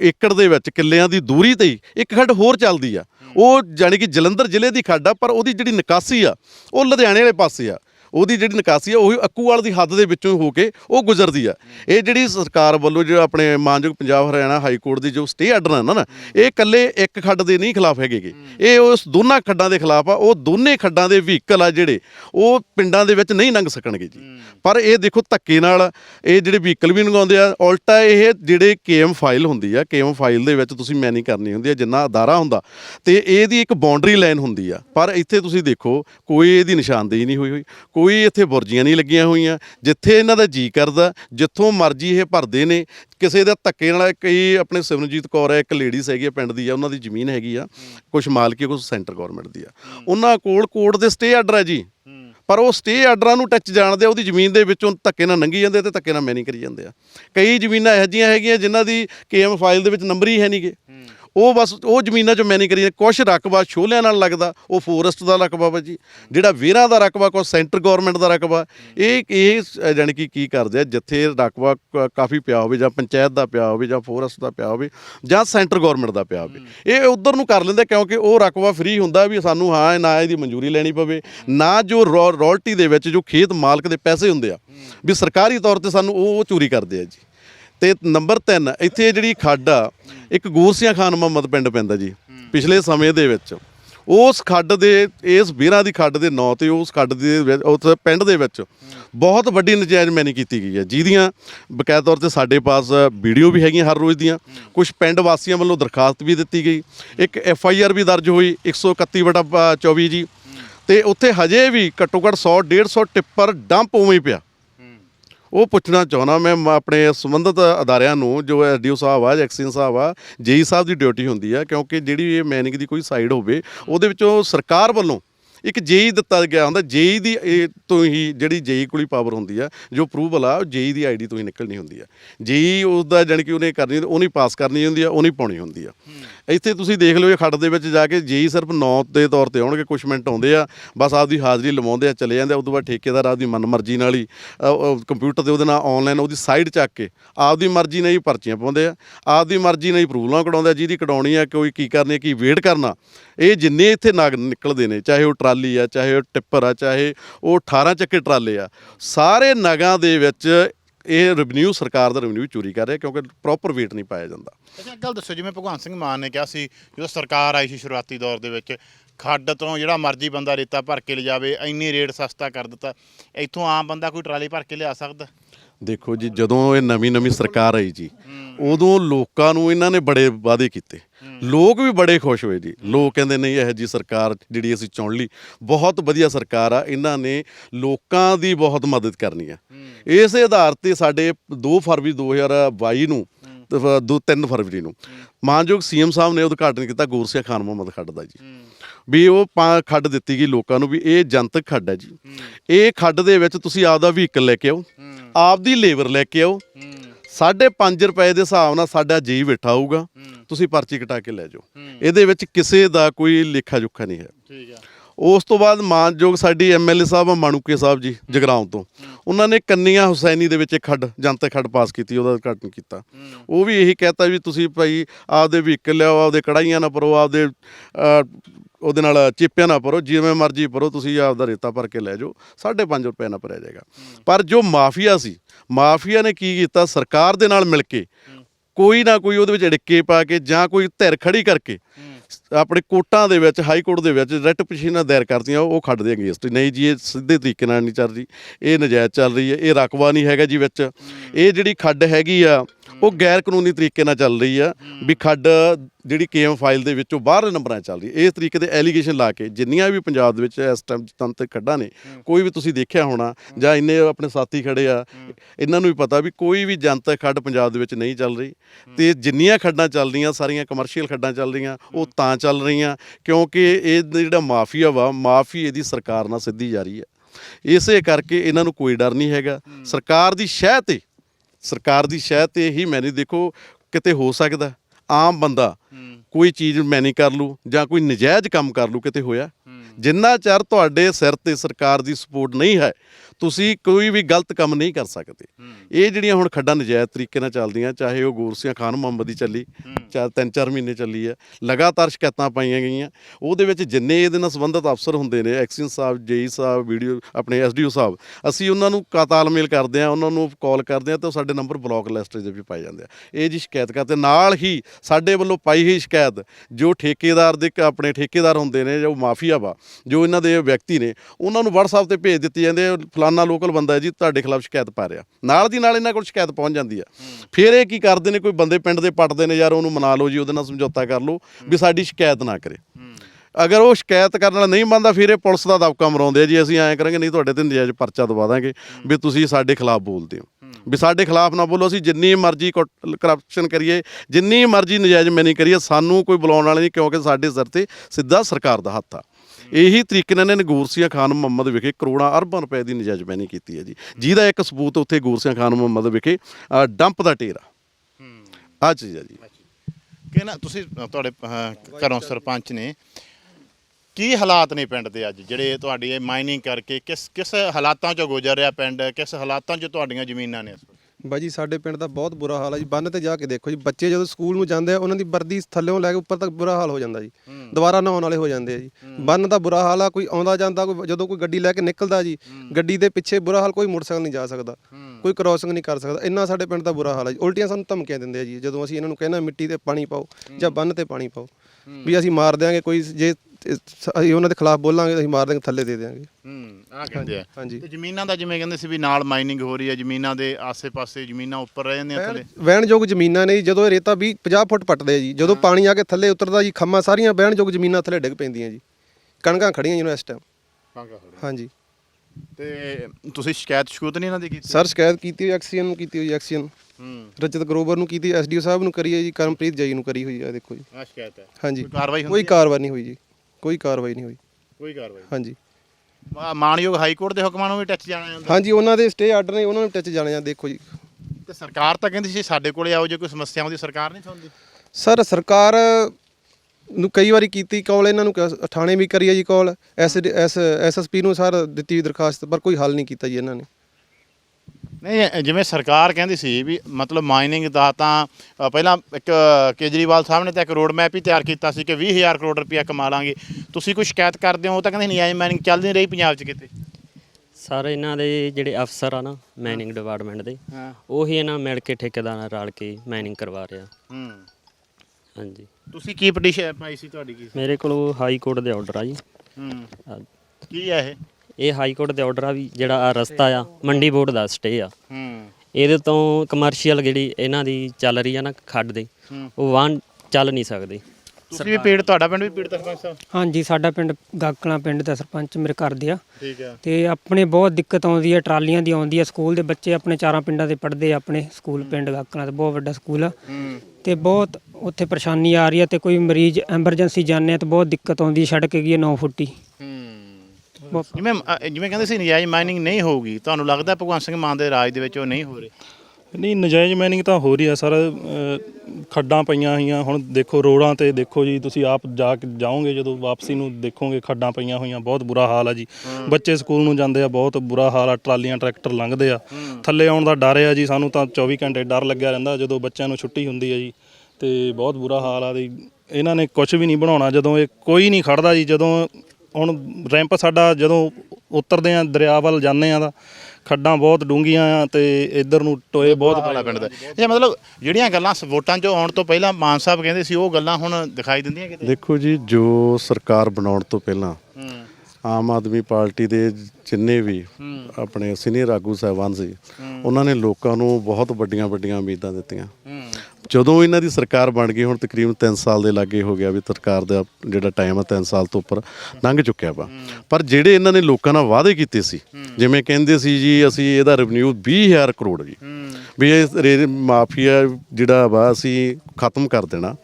ਏਕੜ ਦੇ ਵਿੱਚ ਕਿੱਲਿਆਂ ਦੀ ਦੂਰੀ ਤੇ ਹੀ ਇੱਕ ਖੱਡ ਹੋਰ ਚੱਲਦੀ ਆ। ਉਹ ਜਾਣੀ ਕਿ ਜਲੰਧਰ ਜ਼ਿਲ੍ਹੇ ਦੀ ਖੱਡ ਆ ਪਰ ਉਹਦੀ ਜਿਹੜੀ ਨਿਕਾਸੀ ਆ ਉਹ ਲੁਧਿਆਣੇ ਵਾਲੇ ਪਾਸੇ ਆ। ਉਹਦੀ ਜਿਹੜੀ ਨਿਕਾਸੀ ਆ ਉਹ ਅੱਕੂਵਾਲ ਦੀ ਹੱਦ ਦੇ ਵਿੱਚੋਂ ਹੋ ਕੇ ਉਹ ਗੁਜ਼ਰਦੀ ਆ। ਇਹ ਜਿਹੜੀ ਸਰਕਾਰ ਵੱਲੋਂ ਜਿਹੜਾ ਆਪਣੇ ਮਾਨਯੋਗ ਪੰਜਾਬ ਹਰਿਆਣਾ ਹਾਈ ਕੋਰਟ ਦੀ ਜੋ ਸਟੇ ਆਰਡਰ ਹੈ ਨਾ ਇਹ ਇਕੱਲੇ ਇੱਕ ਖੱਡ ਦੇ ਨਹੀਂ ਖਿਲਾਫ ਹੈਗੇਗੇ ਇਹ ਉਸ ਦੋਨਾਂ ਖੱਡਾਂ ਦੇ ਖਿਲਾਫ ਆ ਉਹ ਦੋਨੇ ਖੱਡਾਂ ਦੇ ਵਹੀਕਲ ਆ ਜਿਹੜੇ ਉਹ ਪਿੰਡਾਂ ਦੇ ਵਿੱਚ ਨਹੀਂ ਲੰਘ ਸਕਣਗੇ ਜੀ। ਪਰ ਇਹ ਦੇਖੋ ਧੱਕੇ ਨਾਲ ਇਹ ਜਿਹੜੇ ਵਹੀਕਲ ਵੀ ਲੰਘਾਉਂਦੇ ਆ ਉਲਟਾ ਇਹ ਜਿਹੜੇ ਕੇਐਮ ਫਾਈਲ ਹੁੰਦੀ ਆ ਕੇਐਮ ਫਾਈਲ ਦੇ ਵਿੱਚ ਤੁਸੀਂ ਮੈਨੀ ਕਰਨੀ ਹੁੰਦੀ ਆ ਜਿੰਨਾ ਅਦਾਰਾ ਹੁੰਦਾ ਤੇ ਇਹਦੀ ਇੱਕ ਬਾਉਂਡਰੀ ਲਾਈਨ ਹੁੰਦੀ ਆ। ਪਰ ਇੱਥੇ ਤੁਸੀਂ ਦੇਖੋ ਕੋਈ ਇਹਦੀ ਨਿਸ਼ਾਨਦੇਹੀ ਨਹੀਂ ਹੋਈ ਹੋਈ ਕੋਈ ਕੋਈ ਇੱਥੇ ਬੁਰਜੀਆਂ ਨਹੀਂ ਲੱਗੀਆਂ ਹੋਈਆਂ ਜਿੱਥੇ ਇਹਨਾਂ ਦਾ ਜੀ ਕਰਦਾ ਜਿੱਥੋਂ ਮਰਜ਼ੀ ਇਹ ਭਰਦੇ ਨੇ। ਕਿਸੇ ਦਾ ਧੱਕੇ ਨਾਲ ਕਈ ਆਪਣੇ ਸਿਮਰਨਜੀਤ ਕੌਰ ਹੈ ਇੱਕ ਲੇਡੀਜ਼ ਹੈਗੀ ਆ ਪਿੰਡ ਦੀ ਆ ਉਹਨਾਂ ਦੀ ਜ਼ਮੀਨ ਹੈਗੀ ਆ ਕੁਝ ਮਾਲਕੀ ਕੁਝ ਸੈਂਟਰ ਗਵਰਨਮੈਂਟ ਦੀ ਆ। ਉਹਨਾਂ ਕੋਲ ਕੋਰਟ ਦੇ ਸਟੇ ਆਰਡਰ ਹੈ ਜੀ। ਪਰ ਉਹ ਸਟੇ ਆਰਡਰਾਂ ਨੂੰ ਟੱਚ ਜਾਣਦੇ ਆ, ਉਹਦੀ ਜ਼ਮੀਨ ਦੇ ਵਿੱਚੋਂ ਧੱਕੇ ਨਾਲ ਲੰਘੀ ਜਾਂਦੇ ਆ ਤੇ ਧੱਕੇ ਨਾਲ ਮੈਨੀ ਕਰੀ ਜਾਂਦੇ ਆ। ਕਈ ਜ਼ਮੀਨਾਂ ਇਹੋ ਜਿਹੀਆਂ ਹੈਗੀਆਂ ਜਿਨ੍ਹਾਂ ਦੀ ਕੇਐਮ ਫਾਈਲ ਦੇ ਵਿੱਚ ਨੰਬਰ ਹੀ ਹੈ ਨਹੀਂਗੇ ਉਹ ਬਸ ਉਹ ਜ਼ਮੀਨਾਂ 'ਚ ਮੈਨੀ ਕਰੀ ਜਾਂਦੇ ਕੁਛ ਰਕਬਾ ਛੋਲਿਆਂ ਨਾਲ ਲੱਗਦਾ ਉਹ ਫੋਰੈਸਟ ਦਾ ਰਕਬਾ ਵਾ ਜੀ ਜਿਹੜਾ ਵੇਰਾਂ ਦਾ ਰਕਬਾ ਕੁਛ ਸੈਂਟਰ ਗਵਰਨਮੈਂਟ ਦਾ ਰਕਬਾ ਇਹ ਇਹ ਜਾਣੀ ਕਿ ਕੀ ਕਰਦੇ ਆ ਜਿੱਥੇ ਰਕਬਾ ਕ- ਕਾਫੀ ਪਿਆ ਹੋਵੇ ਜਾਂ ਪੰਚਾਇਤ ਦਾ ਪਿਆ ਹੋਵੇ ਜਾਂ ਫੋਰੈਸਟ ਦਾ ਪਿਆ ਹੋਵੇ ਜਾਂ ਸੈਂਟਰ ਗਵਰਨਮੈਂਟ ਦਾ ਪਿਆ ਹੋਵੇ। ਇਹ ਉਧਰ ਨੂੰ ਕਰ ਲੈਂਦੇ ਕਿਉਂਕਿ ਉਹ ਰਕਬਾ ਫ੍ਰੀ ਹੁੰਦਾ ਵੀ ਸਾਨੂੰ ਹਾਂ ਨਾ ਇਹਦੀ ਮਨਜ਼ੂਰੀ ਲੈਣੀ ਪਵੇ ਨਾ ਜੋ ਰਾਇਲਟੀ ਦੇ ਵਿੱਚ ਜੋ ਖੇਤ ਮਾਲਕ ਦੇ ਪੈਸੇ ਹੁੰਦੇ ਆ ਵੀ ਸਰਕਾਰੀ ਤੌਰ ਤੇ ਸਾਨੂੰ ਉਹ ਚੋਰੀ ਕਰਦੇ ਆ ਜੀ। ਤੇ ਨੰਬਰ 3 ਇੱਥੇ ਜਿਹੜੀ ਖੱਡ ਆ ਇੱਕ ਗੂਰਸੀਆਂ ਖਾਨ ਮੁਹੰਮਦ ਪਿੰਡ ਪੈਂਦਾ ਜੀ ਪਿਛਲੇ ਸਮੇਂ ਦੇ ਵਿੱਚ। ਉਸ ਖੱਡ ਦੇ ਇਸ ਵੀਰਾਂ ਦੀ ਖੱਡ ਦੇ ਨਾਂ ਤੇ ਉਸ ਖੱਡ ਦੇ ਉਸ ਪਿੰਡ ਦੇ ਵਿੱਚ ਬਹੁਤ ਵੱਡੀ ਨਜਾਇਜ਼ ਮੈਨੀ ਕੀਤੀ ਗਈ ਹੈ ਜਿਹਦੀਆਂ ਬਕਾਇਦਾ ਤੌਰ ਤੇ ਸਾਡੇ ਪਾਸ ਵੀਡੀਓ ਵੀ ਹੈਗੀਆਂ ਹਰ ਰੋਜ਼ ਦੀਆਂ। ਕੁਝ ਪਿੰਡ ਵਾਸੀਆਂ ਵੱਲੋਂ ਦਰਖਾਸਤ ਵੀ ਦਿੱਤੀ ਗਈ। ਇੱਕ ਐਫ ਆਈ ਆਰ ਵੀ ਦਰਜ ਹੋਈ 131 ਬਟਾ 24 ਜੀ। ਤੇ ਉੱਥੇ ਹਜੇ ਵੀ ਘੱਟੋ ਘੱਟ 100 150 ਟਿੱਪਰ ਡੰਪ ਉਵੇਂ ਪਿਆ। ਉਹ ਪੁੱਛਣਾ ਚਾਹੁੰਦਾ ਮੈਂ, ਮ- ਆਪਣੇ ਸੰਬੰਧਿਤ ਅਦਾਰਿਆਂ ਨੂੰ, ਜੋ ਐਸਡੀਓ ਸਾਹਿਬ ਆ ਐਕਸੀਅਨ ਸਾਹਿਬ ਆ, ਜੇਈ ਸਾਹਿਬ ਦੀ ਡਿਊਟੀ ਹੁੰਦੀ ਆ, ਕਿਉਂਕਿ ਜਿਹੜੀ ਇਹ ਮੈਨਿੰਗ ਦੀ ਕੋਈ ਸਾਈਡ ਹੋਵੇ, ਉਹਦੇ ਵਿੱਚੋਂ ਸਰਕਾਰ ਵੱਲੋਂ ਇੱਕ ਜੇਈ ਦਿੱਤਾ ਗਿਆ ਹੁੰਦਾ, ਜੇਈ ਦੀ, ਇਹ ਤੋਂ ਹੀ ਜਿਹੜੀ ਜੇਈ ਕੋਲ ਪਾਵਰ ਹੁੰਦੀ ਆ, ਜੋ ਅਪਰੂਵਲ ਆ, ਉਹ ਜੇਈ ਦੀ ਆਈਡੀ ਤੋਂ ਹੀ ਨਿਕਲਣੀ ਹੁੰਦੀ ਆ। ਜੇਈ ਉਸ ਦਾ ਜਾਣੀ ਕਿ ਉਹਨੇ ਕਰਨੀ ਉਹਨੇ ਪਾਸ ਕਰਨੀ ਹੁੰਦੀ ਆ ਉਹਨੇ ਪਾਉਣੀ ਹੁੰਦੀ ਆ। ਇੱਥੇ ਤੁਸੀਂ ਦੇਖ ਲਓ ਇਹ ਖੱਡ ਦੇ ਵਿੱਚ ਜਾ ਕੇ ਜੇਈ ਸਿਰਫ ਨੌ ਦੇ ਤੌਰ ਤੇ ਆਉਣਗੇ ਕੁਝ ਮਿੰਟ ਆਉਂਦੇ ਆ, ਬਸ ਆਪਦੀ ਹਾਜ਼ਰੀ ਲਵਾਉਂਦੇ ਆ, ਚਲੇ ਜਾਂਦੇ ਆ, ਉਦੋਂ ਬਾਅਦ ਠੇਕੇਦਾਰ ਆਪਦੀ ਮਨਮਰਜ਼ੀ ਨਾਲ ਹੀ ਕੰਪਿਊਟਰ ਤੇ ਉਹਦੇ ਨਾਲ ਆਨਲਾਈਨ ਉਹਦੀ ਸਾਈਡ ਚੱਕ ਕੇ ਆਪਦੀ ਮਰਜ਼ੀ ਨਾਲ ਹੀ ਪਰਚੀਆਂ ਪਾਉਂਦੇ ਆ, ਆਪਦੀ ਮਰਜ਼ੀ ਨਾਲ ਹੀ ਅਪਰੂਵਲਾਂ ਕਢਾਉਂਦੇ ਆ, ਜਿਹਦੀ ਕਢਾਉਣੀ ਆ ਕੋਈ ਕੀ ਕਰਨੀ ਆ, ਕੀ ਵੇਟ ਕਰਨਾ ਇਹ ਜਿੰਨੇ ਇੱਥੇ ਨਗ ਨਿਕਲਦੇ ਨੇ, ਚਾਹੇ ਉਹ ਟਰਾਲੀ ਆ, ਚਾਹੇ ਉਹ ਟਿੱਪਰ ਆ, ਚਾਹੇ ਉਹ 18 ਚੱਕੇ ਟਰਾਲੇ ਆ, ਸਾਰੇ ਨਗਾਂ ਦੇ ਵਿੱਚ ਇਹ ਰੈਵਨਿਊ ਸਰਕਾਰ ਦਾ ਰੈਵਨਿਊ ਚੋਰੀ ਕਰ ਰਿਹਾ ਕਿਉਂਕਿ ਪ੍ਰੋਪਰ ਵੇਟ ਨਹੀਂ ਪਾਇਆ ਜਾਂਦਾ।
ਅੱਛਾ, ਇੱਕ ਗੱਲ ਦੱਸੋ, ਜਿਵੇਂ ਭਗਵੰਤ ਸਿੰਘ ਮਾਨ ਨੇ ਕਿਹਾ ਸੀ, ਜਦੋਂ ਸਰਕਾਰ ਆਈ ਸੀ ਸ਼ੁਰੂਆਤੀ ਦੌਰ ਦੇ ਵਿੱਚ, ਖੱਡ ਤੋਂ ਜਿਹੜਾ ਮਰਜ਼ੀ ਬੰਦਾ ਰੇਤਾ ਭਰ ਕੇ ਲਿਜਾਵੇ, ਇੰਨੀ ਰੇਟ ਸਸਤਾ ਕਰ ਦਿੱਤਾ, ਇੱਥੋਂ ਆਮ ਬੰਦਾ ਕੋਈ ਟਰਾਲੀ ਭਰ ਕੇ ਲਿਆ ਸਕਦਾ?
ਦੇਖੋ ਜੀ, ਜਦੋਂ ਇਹ ਨਵੀਂ ਨਵੀਂ ਸਰਕਾਰ ਆਈ ਜੀ, ਉਦੋਂ ਲੋਕਾਂ ਨੂੰ ਇਹਨਾਂ ਨੇ ਬੜੇ ਵਾਅਦੇ ਕੀਤੇ। ਲੋਕ ਵੀ ਬੜੇ ਖੁਸ਼ ਹੋਏ ਜੀ। ਲੋਕ ਕਹਿੰਦੇ, ਨਹੀਂ, ਇਹ ਜੀ ਸਰਕਾਰ ਜਿਹੜੀ ਅਸੀਂ ਚੁਣ ਲਈ, ਬਹੁਤ ਵਧੀਆ ਸਰਕਾਰ ਆ, ਇਹਨਾਂ ਨੇ ਲੋਕਾਂ ਦੀ ਬਹੁਤ ਮਦਦ ਕਰਨੀ ਆ। ਇਸੇ ਆਧਾਰ ਤੇ ਸਾਡੇ 2 ਫਰਵਰੀ 2022 ਨੂੰ ਤੇ ਫ- ਦੋ 3 ਫਰਵਰੀ ਨੂੰ, ਮਾਨਯੋਗ ਸੀਐਮ ਸਾਹਿਬ ਨੇ ਉਦਘਾਟਨ ਕੀਤਾ, ਗੋਰਸੀਆ ਖਾਨ ਮੁਹੰਮਦ ਖੱਡ ਦਾ ਜੀ। ਵੀ ਉਹ ਪਾ- ਖੱਡ ਦਿੱਤੀ ਗਈ ਲੋਕਾਂ ਨੂੰ ਵੀ ਇਹ ਜਨਤਕ ਖੱਡ ਹੈ ਜੀ। ਇਹ ਖੱਡ ਦੇ ਵਿੱਚ ਤੁਸੀਂ ਆਪਦਾ ਵਹੀਕਲ ਲੈ ਕੇ ਆਓ ਆਪਦੀ ਲੇਬਰ ਲੈ ਕੇ ਆਓ। ਸਾਢੇ ਪੰਜ ਰੁਪਏ ਦੇ ਹਿਸਾਬ ਨਾਲ ਸਾਡਾ ਜੀ ਬੈਠਾ ਹੋਊਗਾ। ਤੁਸੀਂ ਪਰਚੀ ਕਟਾ ਕੇ ਲੈ ਜਾਓ। ਇਹਦੇ ਵਿੱਚ ਕਿਸੇ ਦਾ ਕੋਈ ਲੇਖਾ ਜੁਖਾ ਨਹੀਂ ਹੈ।
ਠੀਕ ਆ।
ਉਸ ਤੋਂ ਬਾਅਦ ਮਾਨਯੋਗ ਸਾਡੀ ਐਮਐਲਏ ਸਾਹਿਬ ਆ ਮਾਣੂਕੇ ਸਾਹਿਬ ਜੀ, ਜਗਰਾਉਂ ਤੋਂ। ਉਹਨਾਂ ਨੇ ਕੰਨੀਆਂ ਹੁਸੈਨੀ ਦੇ ਵਿੱਚ ਇੱਕ ਖੱਡ, ਜਨਤਕ ਖੱਡ ਪਾਸ ਕੀਤੀ, ਉਹਦਾ ਉਦਘਾਟਨ ਕੀਤਾ। ਉਹ ਵੀ ਇਹੀ ਕਹਿਤਾ ਵੀ ਤੁਸੀਂ ਭਾਈ ਆਪਦੇ ਵਹੀਕਲ ਲਿਆਓ, ਆਪਦੇ ਕੜਾਈਆਂ ਨਾ ਭਰੋ, ਆਪਦੇ ਉਹਦੇ ਨਾਲ ਚਿੱਪਿਆਂ ਨਾ ਭਰੋ, ਜਿਵੇਂ ਮਰਜ਼ੀ ਭਰੋ, ਤੁਸੀਂ ਆਪਦਾ ਰੇਤਾ ਭਰ ਕੇ ਲੈ ਜਾਓ 5.5 ਰੁਪਏ ਨਾ ਭਰਿਆ ਜਾਏਗਾ। ਪਰ ਜੋ ਮਾਫੀਆ ਸੀ, ਮਾਫੀਆ ਨੇ ਕੀ ਕੀਤਾ, ਸਰਕਾਰ ਦੇ ਨਾਲ ਮਿਲ ਕੇ, ਕੋਈ ਨਾ ਕੋਈ ਉਹਦੇ ਵਿੱਚ ਅੜਿੱਕੇ ਪਾ ਕੇ ਜਾਂ ਕੋਈ ਧਿਰ ਖੜੀ ਕਰਕੇ ਆਪਣੇ ਕੋਰਟਾਂ ਦੇ ਵਿੱਚ ਹਾਈ ਕੋਰਟ ਦੇ ਵਿੱਚ ਰੈਟ ਪਟੀਸ਼ਨਾਂ ਦਾਇਰ ਕਰਦੀਆਂ ਉਹ ਖੱਡ ਦੇ ਅਗੇਂਸਟ ਨਹੀਂ ਜੀ ਇਹ ਸਿੱਧੇ ਤਰੀਕੇ ਨਾਲ ਨਹੀਂ ਚੱਲ ਰਹੀ। ਇਹ ਨਜਾਇਜ਼ ਚੱਲ ਰਹੀ ਹੈ ਇਹ ਰਕਬਾ ਨਹੀਂ ਹੈਗਾ ਜੀ ਵਿੱਚ। ਇਹ ਜਿਹੜੀ ਖੱਡ ਹੈਗੀ ਆ ਉਹ ਗੈਰ ਕਾਨੂੰਨੀ ਤਰੀਕੇ ਨਾਲ ਚੱਲ ਰਹੀ ਆ ਵੀ ਖੱਡ ਜਿਹੜੀ ਕੇਐਮ ਫਾਈਲ ਦੇ ਵਿੱਚੋਂ ਬਾਹਰਲੇ ਨੰਬਰਾਂ 'ਚ ਚੱਲ ਰਹੀ ਇਸ ਤਰੀਕੇ ਦੇ ਐਲੀਗੇਸ਼ਨ ਲਾ ਕੇ ਜਿੰਨੀਆਂ ਵੀ ਪੰਜਾਬ ਦੇ ਵਿੱਚ ਇਸ ਟਾਈਮ ਤੰਤਰ ਖੱਡਾਂ ਨੇ ਕੋਈ ਵੀ ਤੁਸੀਂ ਦੇਖਿਆ ਹੋਣਾ ਜਾਂ ਇੰਨੇ ਆਪਣੇ ਸਾਥੀ ਖੜੇ ਆ ਇਹਨਾਂ ਨੂੰ ਵੀ ਪਤਾ ਵੀ ਕੋਈ ਵੀ ਜਨਤਕ ਖੱਡ ਪੰਜਾਬ ਦੇ ਵਿੱਚ ਨਹੀਂ ਚੱਲ ਰਹੀ। ਤੇ ਜਿੰਨੀਆਂ ਖੱਡਾਂ ਚੱਲ ਰਹੀਆਂ ਸਾਰੀਆਂ ਕਮਰਸ਼ੀਅਲ ਖੱਡਾਂ ਚੱਲ ਰਹੀਆਂ ਉਹ ਤਾਂ ਚੱਲ ਰਹੀਆਂ ਕਿਉਂਕਿ ਇਹ ਜਿਹੜਾ ਮਾਫੀਆ ਵਾ ਮਾਫੀ ਇਹਦੀ ਸਰਕਾਰ ਨਾਲ ਸਿੱਧੀ ਜਾ ਰਹੀ ਹੈ ਇਸੇ ਕਰਕੇ ਇਹਨਾਂ ਨੂੰ ਕੋਈ ਡਰ ਨਹੀਂ ਹੈਗਾ। ਸਰਕਾਰ ਦੀ ਸ਼ਹਿ ਤੇ ਸਰਕਾਰ ਦੀ ਸ਼ਹਿ ਤੇ ਹੀ ਮੈਨੇ ਦੇਖੋ ਕਿਤੇ ਹੋ ਸਕਦਾ। ਆਮ ਬੰਦਾ ਕੋਈ ਚੀਜ਼ ਮੈਨੀ ਕਰ ਲੂ ਜਾਂ ਕੋਈ ਨਜਾਇਜ਼ ਕੰਮ ਕਰ ਲੂ ਕਿਤੇ ਹੋਇਆ ਜਿੰਨਾ ਚਿਰ ਤੁਹਾਡੇ ਸਿਰ ਤੇ ਸਰਕਾਰ ਦੀ ਸਪੋਰਟ ਨਹੀਂ ਹੈ ਤੁਸੀਂ ਕੋਈ ਵੀ ਗਲਤ ਕੰਮ ਨਹੀਂ ਕਰ ਸਕਦੇ। ਇਹ ਜਿਹੜੀਆਂ ਹੁਣ ਖੱਡਾਂ ਨਜਾਇਜ਼ ਤਰੀਕੇ ਨਾਲ ਚੱਲਦੀਆਂ ਚਾਹੇ ਉਹ ਗੋਰਸੀਆਂ ਖਾਨ ਮੁਹੰਮਦ ਦੀ ਚੱਲੀ ਚਾਰ ਤਿੰਨ ਚਾਰ ਮਹੀਨੇ ਚੱਲੀ ਹੈ ਲਗਾਤਾਰ ਸ਼ਿਕਾਇਤਾਂ ਪਾਈਆਂ ਗਈਆਂ। ਉਹਦੇ ਵਿੱਚ ਜਿੰਨੇ ਇਹਦੇ ਨਾਲ ਸੰਬੰਧਿਤ ਅਫਸਰ ਹੁੰਦੇ ਨੇ XEN sahib JE sahib VDO ਆਪਣੇ ਐਸਡੀਓ ਸਾਹਿਬ ਅਸੀਂ ਉਹਨਾਂ ਨੂੰ ਤਾਲਮੇਲ ਕਰਦੇ ਆ ਉਹਨਾਂ ਨੂੰ ਕਾਲ ਕਰਦੇ ਆ ਤਾਂ ਸਾਡੇ ਨੰਬਰ ਬਲੌਕ ਲਿਸਟ ਦੇ ਵੀ ਪਾਏ ਜਾਂਦੇ ਆ। ਇਹ ਜੀ ਸ਼ਿਕਾਇਤ ਕਰਦੇ ਨਾਲ ਹੀ ਸਾਡੇ ਵੱਲੋਂ ਪਾਈ ਹੋਈ ਸ਼ਿਕਾਇਤ ਜੋ ਠੇਕੇਦਾਰ ਦੇ ਆਪਣੇ ਠੇਕੇਦਾਰ ਹੁੰਦੇ ਨੇ ਜੋ ਮਾਫੀਆ ਵਾ ਜੋ ਇਹਨਾਂ ਦੇ ਵਿਅਕਤੀ ਨੇ ਉਹਨਾਂ ਨੂੰ WhatsApp ਤੇ ਭੇਜ ਦਿੱਤੀ ਜਾਂਦੇ ਫਲਾਨਾ ਲੋਕਲ ਬੰਦਾ ਹੈ ਜੀ ਤੁਹਾਡੇ ਖਿਲਾਫ ਸ਼ਿਕਾਇਤ ਪਾ ਰਿਹਾ। ਨਾਲ ਦੀ ਨਾਲ ਇਹਨਾਂ ਕੋਲ ਸ਼ਿਕਾਇਤ ਪਹੁੰਚ ਜਾਂਦੀ ਆ ਫਿਰ ਇਹ ਕੀ ਕਰਦੇ ਨੇ ਕੋਈ ਬੰਦੇ ਪਿੰਡ ਦੇ ਪੱਟਦੇ ਨੇ ਯਾਰ ਉਹਨੂੰ ਮਨਾ ਲਓ ਜੀ ਉਹਦੇ ਨਾਲ ਸਮਝੌਤਾ ਕਰ ਲਓ ਵੀ ਸਾਡੀ ਸ਼ਿਕਾਇਤ ਨਾ ਕਰੇ। ਅਗਰ ਉਹ ਸ਼ਿਕਾਇਤ ਕਰਨ ਵਾਲਾ ਨਹੀਂ ਮੰਨਦਾ ਫਿਰ ਇਹ ਪੁਲਿਸ ਦਾ ਦਬਕਾ ਮਰਾਉਂਦੇ ਆ ਜੀ ਅਸੀਂ ਐਂ ਕਰਾਂਗੇ ਨਹੀਂ ਤੁਹਾਡੇ ਤੇ ਨਜਾਇਜ਼ ਪਰਚਾ ਦਵਾ ਦਾਂਗੇ ਵੀ ਤੁਸੀਂ ਸਾਡੇ ਖਿਲਾਫ ਬੋਲਦੇ ਹੋ। ਵੀ ਸਾਡੇ ਖਿਲਾਫ ਨਾ ਬੋਲੋ ਅਸੀਂ ਜਿੰਨੀ ਮਰਜ਼ੀ ਕਰਪਸ਼ਨ ਕਰੀਏ ਜਿੰਨੀ ਮਰਜ਼ੀ ਨਜਾਇਜ਼ ਮੈਨੀ ਕਰੀਏ ਸਾਨੂੰ ਕੋਈ ਬੁਲਾਉਣ ਵਾਲਾ ਨਹੀਂ ਕਿਉਂਕਿ ਸਾਡੇ ਸਿਰ ਤੇ ਸਿੱਧਾ ਸਰਕਾਰ ਦਾ ਹੱਥ ਆ। ਇਹੀ ਤਰੀਕੇ ਨਾਲ ਇਹਨਾਂ ਨੇ ਗੂਰਸੀਆਂ ਖਾਨ ਮੁਹੰਮਦ ਵਿਖੇ ਕਰੋੜਾਂ ਅਰਬਾਂ ਰੁਪਏ ਦੀ ਨਜਾਇਜ਼ ਮੈਨੀ ਕੀਤੀ ਹੈ ਜੀ। ਜਿਹਦਾ ਇੱਕ ਸਬੂਤ ਉੱਥੇ ਗੂਰਸੀਆਂ ਖਾਨ ਮੁਹੰਮਦ ਵਿਖੇ ਡੰਪ ਦਾ ਢੇਰ। ਆ ਚੀਜ਼ ਆ ਜੀ।
ਕਿ ਨਾ ਤੁਸੀਂ ਤੁਹਾਡੇ ਘਰੋਂ ਸਰਪੰਚ ਨੇ ਕੀ ਹਾਲਾਤ ਨੇ ਪਿੰਡ ਦੇ ਅੱਜ? ਜਿਹੜੇ ਤੁਹਾਡੀ ਇਹ ਮਾਈਨਿੰਗ ਕਰਕੇ ਕਿਸ ਕਿਸ ਹਾਲਾਤਾਂ ਚੋਂ ਗੁਜ਼ਰ ਰਿਹਾ ਪਿੰਡ? ਕਿਸ ਹਾਲਾਤਾਂ 'ਚ ਤੁਹਾਡੀਆਂ ਜ਼ਮੀਨਾਂ ਨੇ ਇਸ ਵਕਤ?
ਬਾਈ ਜੀ ਸਾਡੇ ਪਿੰਡ ਦਾ ਬਹੁਤ ਬੁਰਾ ਹਾਲ ਹੈ ਜੀ। ਬੰਨ ਤੇ ਜਾ ਕੇ ਦੇਖੋ ਜੀ ਬੱਚੇ ਜਦੋਂ ਸਕੂਲ ਨੂੰ ਜਾਂਦੇ ਆ ਉਹਨਾਂ ਦੀ ਵਰਦੀ ਥੱਲੇੋਂ ਲੈ ਕੇ ਉੱਪਰ ਤੱਕ ਬੁਰਾ ਹਾਲ ਹੋ ਜਾਂਦਾ ਜੀ। ਦੁਬਾਰਾ ਨਹਾਉਣ ਵਾਲੇ ਹੋ ਜਾਂਦੇ ਆ ਜੀ। ਬੰਨ ਦਾ ਬੁਰਾ ਹਾਲ ਆ ਕੋਈ ਆਉਂਦਾ ਜਾਂਦਾ ਕੋਈ ਜਦੋਂ ਕੋਈ ਗੱਡੀ ਲੈ ਕੇ ਨਿਕਲਦਾ ਜੀ ਗੱਡੀ ਦੇ ਪਿੱਛੇ ਬੁਰਾ ਹਾਲ ਕੋਈ ਮੋਟਰਸਾਈਕਲ ਨਹੀਂ ਜਾ ਸਕਦਾ। ਕੋਈ ਕ੍ਰਾਸਿੰਗ ਨਹੀਂ ਕਰ ਸਕਦਾ। ਇੰਨਾ ਸਾਡੇ ਪਿੰਡ ਦਾ ਬੁਰਾ ਹਾਲ ਹੈ ਜੀ। ਉਲਟੀਆਂ ਸਾਨੂੰ ਧਮਕੀਆਂ ਦਿੰਦੇ ਆ ਜੀ ਜਦੋਂ ਅਸੀਂ ਇਹਨਾਂ ਨੂੰ ਕਹਿੰਦਾ ਮਿੱਟੀ ਤੇ ਪਾਣੀ ਪਾਓ ਜਾਂ ਬੰਨ ਤੇ ਪਾਣੀ ਪਾਓ। ਵੀ ਅਸੀਂ ਮਾਰ ਦਿਆਂਗੇ ਕੋਈ ਜੇ ਅਸੀਂ ਉਹਨਾਂ ਦੇ ਖਿਲਾਫ ਬੋਲਾਂਗੇ ਤਾਂ ਅਸੀਂ ਮਾਰ ਦਿਆਂਗੇ ਥੱਲੇ ਦੇ ਦਿਆਂਗੇ
ਹੂੰ ਆ ਕਹਿੰਦੇ ਆ।
ਹਾਂਜੀ।
ਤੇ ਜ਼ਮੀਨਾਂ ਦਾ ਜਿਵੇਂ ਕਹਿੰਦੇ ਸੀ ਵੀ ਨਾਲ ਮਾਈਨਿੰਗ ਹੋ ਰਹੀ ਹੈ ਜ਼ਮੀਨਾਂ ਦੇ ਆਸੇ-ਪਾਸੇ ਜ਼ਮੀਨਾਂ ਉੱਪਰ ਰਹਿ ਜਾਂਦੀਆਂ ਥੱਲੇ।
ਵਹਿਣਯੋਗ ਜ਼ਮੀਨਾਂ ਨੇ ਜੀ, ਜਦੋਂ ਇਹ ਰੇਤਾ ਵੀ 50 ਫੁੱਟ ਪੱਟਦੇ ਆ ਜੀ ਜਦੋਂ ਪਾਣੀ ਆ ਕੇ ਥੱਲੇ ਉਤਰਦਾ ਜੀ ਖੰਮਾ ਸਾਰੀਆਂ ਵਹਿਣਯੋਗ ਜ਼ਮੀਨਾਂ ਥੱਲੇ ਡਿੱਗ ਪੈਂਦੀਆਂ ਜੀ। ਕਣਕਾਂ ਖੜੀਆਂ ਜੀ ਨੂੰ ਇਸ ਟਾਈਮ ਹਾਂਜੀ।
ਤੇ ਤੁਸੀਂ ਸ਼ਿਕਾਇਤ ਸ਼ਕੂਤ ਨਹੀਂ ਇਹਨਾਂ ਦੀ ਕੀਤੀ?
ਸਰ ਸ਼ਿਕਾਇਤ ਕੀਤੀ ਹੋਈ ਐਕਸੀਅਨ ਨੂੰ ਕੀਤੀ ਹੋਈ ਐਕਸੀਅਨ।
ਹੂੰ।
ਰਜਤ ਗਰੋਵਰ ਨੂੰ ਕੀਤੀ ਐਸਡੀਓ ਸਾਹਿਬ ਨੂੰ ਕਰੀ ਹੈ ਜੀ ਕਰਮਪ੍ਰੀਤ ਜਈ ਨੂੰ ਕਰੀ ਹੋਈ ਹੈ ਦੇਖੋ ਜੀ।
ਆ ਸ਼ਿਕਾਇਤ ਹੈ।
ਹਾਂਜੀ।
ਕੋਈ ਕਾਰਵਾਈ
ਕੋਈ
ਹੁੰਦੀ ਹੈ?
ਕਾਰਵਾਈ ਨਹੀਂ ਹੋਈ ਜੀ। ਕੋਈ ਕਾਰਵਾਈ ਨਹੀਂ ਹੋਈ।
ਕੋਈ ਕਾਰਵਾਈ
ਹਾਂਜੀ।
ਮਾ- ਮਾਣਯੋਗ ਹਾਈ ਕੋਰਟ ਦੇ ਹੁਕਮਾਂ ਨੂੰ ਵੀ ਟੱਚ ਜਾਣਾ ਜਾਂਦਾ।
ਹਾਂਜੀ ਉਹਨਾਂ ਦੇ ਸਟੇ ਆਰਡਰ ਨੇ ਉਹਨਾਂ ਨੂੰ ਟੱਚ ਜਾਣੇ ਆ ਦੇਖੋ ਜੀ।
ਤੇ ਸਰਕਾਰ ਤਾਂ ਕਹਿੰਦੀ ਸੀ ਸਾਡੇ ਕੋਲੇ ਆਓ ਜੇ ਕੋਈ ਸਮੱਸਿਆ ਆਉਂਦੀ ਸਰਕਾਰ ਨਹੀਂ ਸੁਣਦੀ।
ਸਰ ਸਰਕਾਰ ਨੂੰ ਕਈ ਵਾਰੀ ਕੀਤੀ ਕਾਲ ਇਹਨਾਂ ਨੂੰ ਕਿਹਾ- ਥਾਣੇ ਵੀ ਕਰੀ ਹੈ ਜੀ ਕਾਲ ਐਸ ਐਸ ਐਸਐਸਪੀ ਨੂੰ ਸਰ ਦਿੱਤੀ ਦਰਖਾਸਤ ਪਰ ਕੋਈ ਹੱਲ ਨਹੀਂ ਕੀਤਾ ਜੀ ਇਹਨਾਂ ਨੇ।
ਨਹੀਂ ਜਿਵੇਂ ਸਰਕਾਰ ਕਹਿੰਦੀ ਸੀ ਵੀ ਮਤਲਬ ਮਾਈਨਿੰਗ ਦਾ ਤਾਂ ਅ, ਪਹਿਲਾਂ ਇੱਕ ਕੇਜਰੀਵਾਲ ਸਾਹਿਬ ਨੇ ਤਾਂ ਇੱਕ ਰੋਡ ਮੈਪ ਹੀ ਤਿਆਰ ਕੀਤਾ ਸੀ ਕਿ 20000 ਕਰੋੜ ਰੁਪਇਆ ਕਮਾ ਲਾਂਗੇ। ਤੁਸੀਂ ਕੋਈ ਸ਼ਿਕਾਇਤ ਕਰਦੇ ਹੋ? ਉਹ ਤਾਂ ਕਹਿੰਦੇ ਨਜਾਇਜ਼ ਮਾਈਨਿੰਗ ਚੱਲ ਨਹੀਂ ਰਹੀ ਪੰਜਾਬ 'ਚ ਕਿਤੇ।
ਸਰ ਇਹਨਾਂ ਦੇ ਜਿਹੜੇ ਅਫਸਰ ਆ ਨਾ ਮਾਈਨਿੰਗ ਡਿਪਾਰਟਮੈਂਟ ਦੇ
ਹਾਂ।
ਉਹੀ ਇਹਨਾਂ ਮਿਲ ਕੇ ਠੇਕੇਦਾਰਾਂ ਨਾਲ ਰਲ ਕੇ ਮਾਈਨਿੰਗ ਕਰਵਾ ਰਿਹਾ।
ਹੂੰ।
ਹਾਂਜੀ।
ਤੁਸੀਂ ਕੀ ਪਟੀਸ਼ਨ ਪਾਈ ਸੀ ਤੁਹਾਡੀ ਕੀ
ਮੇਰੇ ਕੋਲ ਹਾਈ ਕੋਰਟ ਦੇ ਆਰਡਰ ਆ ਜੀ।
ਹੂੰ। ਕੀ ਹੈ ਇਹ?
ਇਹ ਹਾਈ ਕੋਰਟ ਦੇ ਆਰਡਰ ਆ ਵੀ ਜਿਹੜਾ ਆ ਰਸਤਾ ਆ ਮੰਡੀ ਬੋਰਡ ਦਾ ਸਟੇ ਆ।
ਹੂੰ।
ਇਹਦੇ ਤੋਂ ਕਮਰਸ਼ੀਅਲ ਜਿਹੜੀ ਇਹਨਾਂ ਦੀ ਚੱਲ ਰਹੀ ਆ ਨਾ ਖੱਡ ਦੇ। ਉਹ ਵਾਹਨ ਚੱਲ ਨਹੀਂ ਸਕਦੇ।
ਤੁਸੀਂ ਵੀ ਪੀੜ ਤੁਹਾਡਾ ਪਿੰਡ ਵੀ ਪੀੜ ਸਰਪੰਚ ਸਾਹਿਬ?
ਹਾਂਜੀ ਸਾਡਾ ਪਿੰਡ ਗਾਕਲਾਂ ਪਿੰਡ ਦਾ ਸਰਪੰਚ ਮੇਰੇ ਘਰ ਦੇ ਆ।
ਠੀਕ ਹੈ
ਤੇ ਆਪਣੇ ਬਹੁਤ ਦਿੱਕਤ ਆਉਂਦੀ ਹੈ ਟਰਾਲੀਆਂ ਦੀ ਆਉਂਦੀ ਹੈ ਸਕੂਲ ਦੇ ਬੱਚੇ ਆਪਣੇ ਚਾਰਾਂ ਪਿੰਡਾਂ ਦੇ ਪੜ੍ਹਦੇ ਆ ਆਪਣੇ ਸਕੂਲ ਪਿੰਡ ਗਾਕਲਾਂ ਤੇ ਬਹੁਤ ਵੱਡਾ ਸਕੂਲ ਆ।
ਹੂੰ।
ਤੇ ਬਹੁਤ ਉੱਥੇ ਪਰੇਸ਼ਾਨੀ ਆ ਰਹੀ ਹੈ ਤੇ ਕੋਈ ਮਰੀਜ਼ ਐਮਰਜੈਂਸੀ ਜਾਂਦੇ ਆ ਤੇ ਬਹੁਤ ਦਿੱਕਤ ਆਉਂਦੀ ਸੜਕ ਹੈਗੀ ਹੈ 9 ਫੁੱਟੀ।
ਹੂੰ। ਜਿਵੇਂ ਅ, ਜਿਵੇਂ ਕਹਿੰਦੇ ਸੀ ਨਜਾਇਜ਼ ਮਾਈਨਿੰਗ ਨਹੀਂ ਹੋਊਗੀ। ਤੁਹਾਨੂੰ ਲੱਗਦਾ ਭਗਵੰਤ ਸਿੰਘ ਮਾਨ ਦੇ ਰਾਜ ਦੇ ਵਿੱਚ ਉਹ ਨਹੀਂ ਹੋ ਰਹੀ?
ਨਹੀਂ ਨਜਾਇਜ਼ ਮਾਈਨਿੰਗ ਤਾਂ ਹੋ ਰਹੀ ਆ ਸਰ ਖੱਡਾਂ ਪਈਆਂ ਹੋਈਆਂ। ਹੁਣ ਦੇਖੋ ਰੋਡਾਂ ਤੇ ਦੇਖੋ ਜੀ ਤੁਸੀਂ ਆਪ ਜਾ ਕੇ ਜਾਓਗੇ ਜਦੋਂ ਵਾਪਸੀ ਨੂੰ ਦੇਖੋਗੇ ਖੱਡਾਂ ਪਈਆਂ ਹੋਈਆਂ ਬਹੁਤ ਬੁਰਾ ਹਾਲ ਆ ਜੀ। ਬੱਚੇ ਸਕੂਲ ਨੂੰ ਜਾਂਦੇ ਆ ਬਹੁਤ ਬੁਰਾ ਹਾਲ ਆ ਟਰਾਲੀਆਂ ਟਰੈਕਟਰ ਲੰਘਦੇ ਆ। ਥੱਲੇ ਆਉਣ ਦਾ ਡਰ ਆ ਜੀ ਸਾਨੂੰ ਤਾਂ 24 ਘੰਟੇ ਡਰ ਲੱਗਿਆ ਰਹਿੰਦਾ ਜਦੋਂ ਬੱਚਿਆਂ ਨੂੰ ਛੁੱਟੀ ਹੁੰਦੀ ਹੈ ਜੀ। ਤੇ ਬਹੁਤ ਬੁਰਾ ਹਾਲ ਆ ਜੀ। ਇਹਨਾਂ ਨੇ ਕੁਝ ਵੀ ਨਹੀਂ ਬਣਾਉਣਾ ਜਦੋਂ ਇਹ ਕੋਈ ਨਹੀਂ ਖੜਦਾ ਜੀ ਜਦੋਂ ਹੁਣ ਰੈਂਪ ਸਾਡਾ ਜਦੋਂ ਉਤਰਦੇ ਆ ਦਰਿਆ ਵੱਲ ਜਾਂਦੇ ਆ ਤਾਂ ਖੱਡਾਂ ਬਹੁਤ ਡੂੰਘੀਆਂ ਆ ਤੇ ਇੱਧਰ ਨੂੰ ਟੋਏ ਬਹੁਤ
ਵਾਲਾ ਪਿੰਡ ਦਾ। ਇਹ ਮਤਲਬ ਜਿਹੜੀਆਂ ਗੱਲਾਂ ਵੋਟਾਂ 'ਚ ਆਉਣ ਤੋਂ ਪਹਿਲਾਂ ਮਾਨ ਸਾਹਿਬ ਕਹਿੰਦੇ ਸੀ ਉਹ ਗੱਲਾਂ ਹੁਣ ਦਿਖਾਈ ਦਿੰਦੀਆਂ ਕਿਤੇ?
ਦੇਖੋ ਜੀ ਜੋ ਸਰਕਾਰ ਬਣਾਉਣ ਤੋਂ ਪਹਿਲਾਂ
ਹੂੰ।
ਆਮ ਆਦਮੀ ਪਾਰਟੀ ਦੇ ਜਿੰਨੇ ਵੀ ਆਪਣੇ ਸੀਨੀਅਰ ਆਗੂ ਸਾਹਿਬਾਨ ਸੀ ਉਹਨਾਂ ਨੇ ਲੋਕਾਂ ਨੂੰ ਬਹੁਤ ਵੱਡੀਆਂ ਵੱਡੀਆਂ ਉਮੀਦਾਂ ਦਿੱਤੀਆਂ। ਜਦੋਂ ਇਹਨਾਂ ਦੀ ਸਰਕਾਰ ਬਣ ਗਈ ਹੁਣ ਤਕਰੀਬਨ 3 ਸਾਲ ਦੇ ਲਾਗੇ ਹੋ ਗਿਆ ਵੀ ਸਰਕਾਰ ਦਾ ਜਿਹੜਾ ਟਾਈਮ ਆ 3 ਸਾਲ ਤੋਂ ਉੱਪਰ ਲੰਘ ਚੁੱਕਿਆ ਵਾ। ਪਰ ਜਿਹੜੇ ਇਹਨਾਂ ਨੇ ਲੋਕਾਂ ਨਾਲ ਵਾਅਦੇ ਕੀਤੇ ਸੀ ਜਿਵੇਂ ਕਹਿੰਦੇ ਸੀ ਜੀ ਅਸੀਂ ਇਹਦਾ ਰੈਵਨਿਊ 20000 ਕਰੋੜ ਜੀ। ਵੀ ਇਹ ਮਾਫੀਆ ਜਿਹੜਾ ਵਾ ਅਸੀਂ ਖਤਮ ਕਰ ਦੇਣਾ।